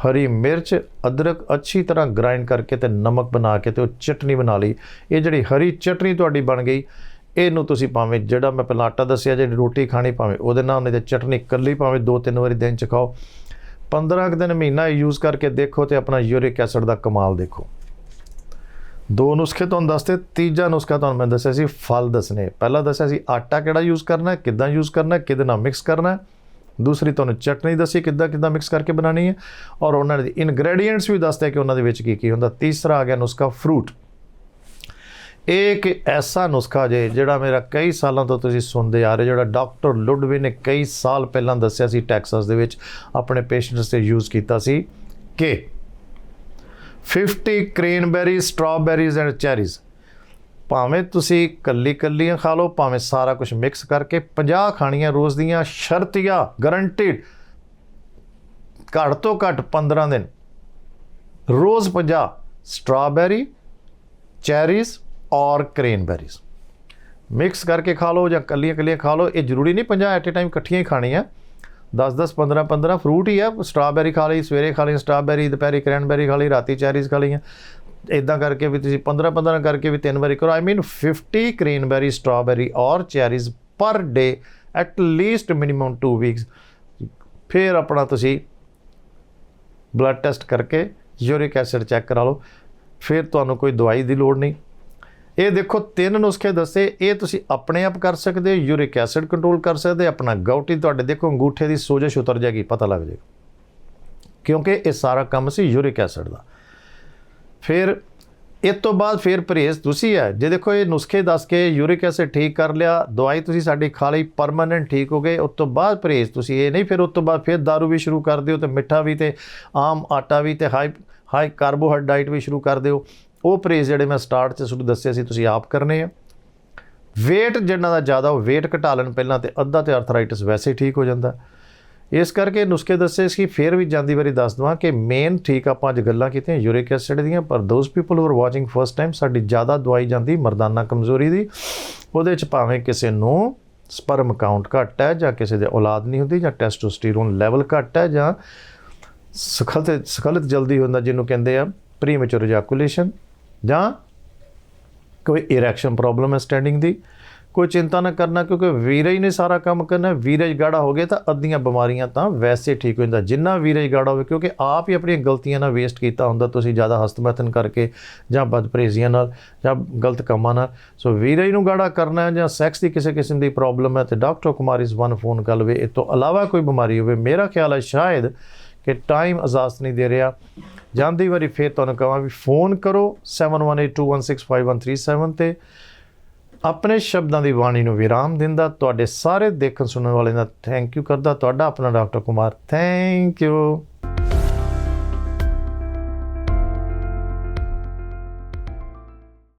ਹਰੀ ਮਿਰਚ, ਅਦਰਕ ਅੱਛੀ ਤਰ੍ਹਾਂ ਗ੍ਰਾਈਂਡ ਕਰਕੇ ਤੇ ਨਮਕ ਬਣਾ ਕੇ ਤੇ ਉਹ ਚਟਨੀ ਬਣਾ ਲਈ। ਇਹ ਜਿਹੜੀ ਹਰੀ ਚਟਨੀ ਤੁਹਾਡੀ ਬਣ ਗਈ, ਇਹਨੂੰ ਤੁਸੀਂ ਭਾਵੇਂ ਜਿਹੜਾ ਮੈਂ ਪਹਿਲਾਂ ਆਟਾ ਦੱਸਿਆ, ਜਿਹੜੀ ਰੋਟੀ ਖਾਣੀ, ਭਾਵੇਂ ਉਹਦੇ ਨਾਲ ਉਹਨੇ ਤੇ ਚਟਨੀ ਇਕੱਲੀ, ਭਾਵੇਂ ਦੋ ਤਿੰਨ ਵਾਰੀ ਦਿਨ ਚ ਖਾਓ। 15 ਕੁ ਦਿਨ ਮਹੀਨਾ ਯੂਜ਼ ਕਰਕੇ ਦੇਖੋ ਤੇ ਆਪਣਾ ਯੂਰਿਕ ਐਸਿਡ ਦਾ ਕਮਾਲ ਦੇਖੋ। ਦੋ ਨੁਸਖੇ ਤੁਹਾਨੂੰ ਦੱਸਤੇ, ਤੀਜਾ ਨੁਸਖਾ ਤੁਹਾਨੂੰ ਮੈਂ ਦੱਸਿਆ ਸੀ ਫਲ ਦੱਸਣੇ ਪਹਿਲਾ ਦੱਸਿਆ ਸੀ ਆਟਾ ਕਿਹੜਾ ਯੂਜ਼ ਕਰਨਾ ਹੈ ਕਿੱਦਾਂ ਯੂਜ਼ ਕਰਨਾ ਹੈ ਕਿਹਦੇ ਨਾਲ ਮਿਕਸ ਕਰਨਾ। ਹੈ ਦੂਸਰੀ ਤੁਹਾਨੂੰ ਚਟਨੀ ਦੱਸੀ ਕਿੱਦਾਂ ਕਿੱਦਾਂ ਮਿਕਸ ਕਰਕੇ ਬਣਾਣੀ ਹੈ। ਔਰ ਉਹਨਾਂ ਦੇ ਇਨਗਰੀਡੀਐਂਟਸ ਵੀ ਦੱਸਦੇ ਕਿ ਉਹਨਾਂ ਦੇ ਵਿੱਚ ਕੀ ਕੀ ਹੁੰਦਾ। ਤੀਸਰਾ ਆ ਗਿਆ ਨੁਸਖਾ ਫਰੂਟ ਇਹ ਇੱਕ ਐਸਾ ਨੁਸਖਾ ਜੇ ਜਿਹੜਾ ਮੇਰਾ ਕਈ ਸਾਲਾਂ ਤੋਂ ਤੁਸੀਂ ਸੁਣਦੇ ਆ ਰਹੇ, ਜਿਹੜਾ ਡਾਕਟਰ ਲੁਡਵੀ ਨੇ ਕਈ ਸਾਲ ਪਹਿਲਾਂ ਦੱਸਿਆ ਸੀ ਟੈਕਸਸ ਦੇ ਵਿੱਚ, ਆਪਣੇ ਪੇਸ਼ੈਂਟਸ ਤੇ ਯੂਜ਼ ਕੀਤਾ ਸੀ ਕਿ 50 ਕ੍ਰੇਨਬੈਰੀ ਸਟ੍ਰਾਬੇਰੀਜ਼ ਐਂਡ ਚੈਰੀਜ਼ ਭਾਵੇਂ ਤੁਸੀਂ ਕੱਲੀ ਕੱਲੀਆਂ ਖਾ ਲਓ, ਭਾਵੇਂ ਸਾਰਾ ਕੁਝ ਮਿਕਸ ਕਰਕੇ 50 ਖਾਣੀਆਂ ਰੋਜ਼ ਦੀਆਂ ਸ਼ਰਤੀਆਂ ਗਰੰਟੀਡ ਘੱਟ ਤੋਂ ਘੱਟ 15 ਦਿਨ। ਰੋਜ਼ 50 ਸਟ੍ਰਾਬੇਰੀ ਚੈਰੀਜ਼ ਔਰ ਕ੍ਰੇਨਬੈਰੀਜ਼ ਮਿਕਸ ਕਰਕੇ ਖਾ ਲਓ ਜਾਂ ਕੱਲੀਆਂ ਕੱਲੀਆਂ ਖਾ ਲਓ। ਇਹ ਜ਼ਰੂਰੀ ਨਹੀਂ 50 ਐਟ ਅ ਟਾਈਮ ਇਕੱਠੀਆਂ ਹੀ ਖਾਣੀਆਂ। 10 10 15 15 ਫਰੂਟ ਹੀ ਆ। ਸਟ੍ਰਾਬੇਰੀ ਖਾ ਲਈ, ਸਵੇਰੇ ਖਾ ਲਈ, ਸਟ੍ਰਾਬੇਰੀ, ਦੁਪਹਿਰੇ ਕ੍ਰੈਨਬੇਰੀ ਖਾ ਲਈ, ਰਾਤੀ ਚੈਰੀਜ਼ ਖਾ ਲਈਆਂ। ਇਦਾਂ ਕਰਕੇ ਵੀ ਤੁਸੀਂ 15 15 ਕਰਕੇ ਵੀ ਤਿੰਨ ਵਾਰੀ ਕਰੋ। ਆਈ ਮੀਨ 50 ਕ੍ਰੇਨਬੇਰੀ, ਸਟ੍ਰਾਬੇਰੀ ਔਰ cherries per day at least minimum 2 weeks ਫਿਰ ਆਪਣਾ ਤੁਸੀਂ ਬਲੱਡ ਟੈਸਟ ਕਰਕੇ ਯੂਰਿਕ ਐਸਿਡ ਚੈੱਕ ਕਰਾ ਲਓ। ਫਿਰ ਤੁਹਾਨੂੰ ਕੋਈ ਦਵਾਈ ਦੀ ਲੋੜ ਨਹੀਂ। ਇਹ ਦੇਖੋ ਤਿੰਨ ਨੁਸਖੇ ਦੱਸੇ, ਇਹ ਤੁਸੀਂ ਆਪਣੇ ਆਪ ਕਰ ਸਕਦੇ ਹੋ, ਯੂਰਿਕ ਐਸਿਡ ਕੰਟਰੋਲ ਕਰ ਸਕਦੇ ਆਪਣਾ ਗਾਊਟੀ ਤੁਹਾਡੇ ਦੇਖੋ ਅੰਗੂਠੇ ਦੀ ਸੋਜਸ਼ ਉਤਰ ਜਾਏਗੀ, ਪਤਾ ਲੱਗ ਜਾਏਗਾ। ਕਿਉਂਕਿ ਇਹ ਸਾਰਾ ਕੰਮ ਸੀ ਯੂਰਿਕ ਐਸਿਡ ਦਾ। ਫਿਰ ਇਸ ਤੋਂ ਬਾਅਦ ਫਿਰ ਪਰਹੇਜ਼ ਤੁਸੀਂ ਹੈ, ਜੇ ਦੇਖੋ ਇਹ ਨੁਸਖੇ ਦੱਸ ਕੇ ਯੂਰਿਕ ਐਸਿਡ ਠੀਕ ਕਰ ਲਿਆ, ਦਵਾਈ ਤੁਸੀਂ ਸਾਡੀ ਖਾ ਲਈ ਪਰਮਾਨੈਂਟ ਠੀਕ ਹੋ ਗਏ, ਉਸ ਤੋਂ ਬਾਅਦ ਪਰਹੇਜ਼ ਤੁਸੀਂ ਇਹ ਨਹੀਂ, ਫਿਰ ਉਸ ਤੋਂ ਬਾਅਦ ਫਿਰ दारू ਵੀ ਸ਼ੁਰੂ ਕਰ ਦਿਓ ਤੇ ਮਿੱਠਾ ਵੀ ਤੇ ਆਮ ਆਟਾ ਵੀ ਤੇ ਹਾਈ ਹਾਈ ਕਾਰਬੋਹਾਈਡਰੇਟ ਵੀ ਸ਼ੁਰੂ ਕਰ ਦਿਓ। ਉਹ ਪਰਹੇਜ਼ ਜਿਹੜੇ ਮੈਂ ਸਟਾਰਟ 'ਚ ਤੁਹਾਨੂੰ ਦੱਸਿਆ ਸੀ, ਤੁਸੀਂ ਆਪ ਕਰਨੇ ਆ। weight ਜਿਹਨਾਂ ਦਾ ਜ਼ਿਆਦਾ, ਉਹ weight ਘਟਾ ਲੈਣ ਪਹਿਲਾਂ ਤੇ ਅੱਧਾ ਤੇ ਆਰਥਰਾਈਟਿਸ ਵੈਸੇ ਹੀ ਠੀਕ ਹੋ ਜਾਂਦਾ। ਇਸ ਕਰਕੇ ਨੁਸਖੇ ਦੱਸੇ ਸੀ, ਫਿਰ ਵੀ ਜਾਂਦੀ ਵਾਰੀ ਦੱਸ ਦਵਾਂ ਕਿ ਮੇਨ ਠੀਕ ਆਪਾਂ ਅੱਜ ਗੱਲਾਂ ਕੀਤੀਆਂ ਯੂਰਿਕ ਐਸਿਡ ਦੀਆਂ, ਪਰ those people who are watching first time ਸਾਡੀ ਜ਼ਿਆਦਾ ਦਵਾਈ ਜਾਂਦੀ ਮਰਦਾਨਾ ਕਮਜ਼ੋਰੀ ਦੀ। ਉਹਦੇ ਚ ਭਾਵੇਂ ਕਿਸੇ ਨੂੰ ਸਪਰਮ ਕਾਊਂਟ ਘੱਟ ਹੈ ਜਾਂ ਕਿਸੇ ਦੇ ਔਲਾਦ ਨਹੀਂ ਹੁੰਦੀ ਜਾਂ ਟੈਸਟੋਸਟੀਰੋਨ ਲੈਵਲ ਘੱਟ ਹੈ ਜਾਂ ਸਖਲਤ ਸਖਲਤ ਜਲਦੀ ਹੁੰਦਾ ਜਿਹਨੂੰ ਕਹਿੰਦੇ ਆ ਪ੍ਰੀਮੈਚੁਰ ਇਜੈਕੂਲੇਸ਼ਨ ਜਾਂ ਕੋਈ ਇਰੈਕਸ਼ਨ ਪ੍ਰੋਬਲਮ ਹੈ ਸਟੈਂਡਿੰਗ ਦੀ, ਕੋਈ ਚਿੰਤਾ ਨਾ ਕਰਨਾ ਕਿਉਂਕਿ ਵੀਰਜ ਨੇ ਸਾਰਾ ਕੰਮ ਕਰਨਾ ਵੀਰਜ ਗਾੜਾ ਹੋ ਗਿਆ ਤਾਂ ਅੱਧੀਆਂ ਬਿਮਾਰੀਆਂ ਤਾਂ ਵੈਸੇ ਠੀਕ ਹੋ ਜਾਂਦਾ। ਜਿੰਨਾ ਵੀਰਜ ਗਾੜਾ ਹੋਵੇ, ਕਿਉਂਕਿ ਆਪ ਹੀ ਆਪਣੀਆਂ ਗਲਤੀਆਂ ਨਾਲ ਵੇਸਟ ਕੀਤਾ ਹੁੰਦਾ, ਤੁਸੀਂ ਜ਼ਿਆਦਾ ਹਸਤਮੈਥਨ ਕਰਕੇ ਜਾਂ ਬਦਪਰੇਜ਼ੀਆਂ ਨਾਲ ਜਾਂ ਗਲਤ ਕੰਮਾਂ ਨਾਲ। ਸੋ ਵੀਰਜ ਨੂੰ ਗਾੜਾ ਕਰਨਾ ਹੈ ਜਾਂ ਸੈਕਸ ਦੀ ਕਿਸੇ ਕਿਸਮ ਦੀ ਪ੍ਰੋਬਲਮ ਹੈ ਤੇ ਡਾਕਟਰ ਕੁਮਾਰ ਇਸ ਵਨ ਫੋਨ ਕਰ ਲਵੇ ਇਹ ਤੋਂ ਇਲਾਵਾ ਕੋਈ ਬਿਮਾਰੀ ਹੋਵੇ, ਮੇਰਾ ਖਿਆਲ ਹੈ ਸ਼ਾਇਦ ਕਿ ਟਾਈਮ ਇਜਾਜ਼ਤ ਨਹੀਂ ਦੇ ਰਿਹਾ ਜਾਂਦੀ ਵਾਰੀ ਫੇਰ ਤੁਹਾਨੂੰ ਕਹਾਂ ਵੀ ਫੋਨ ਕਰੋ 7182165137 ਤੇ। ਆਪਣੇ ਸ਼ਬਦਾਂ ਦੀ ਬਾਣੀ ਨੂੰ ਵਿਰਾਮ ਦਿੰਦਾ, ਤੁਹਾਡੇ ਸਾਰੇ ਦੇਖਣ ਸੁਣਨ ਵਾਲਿਆਂ ਦਾ ਥੈਂਕ ਯੂ ਕਰਦਾ। ਤੁਹਾਡਾ ਆਪਣਾ ਡਾਕਟਰ ਕੁਮਾਰ ਥੈਂਕ ਯੂ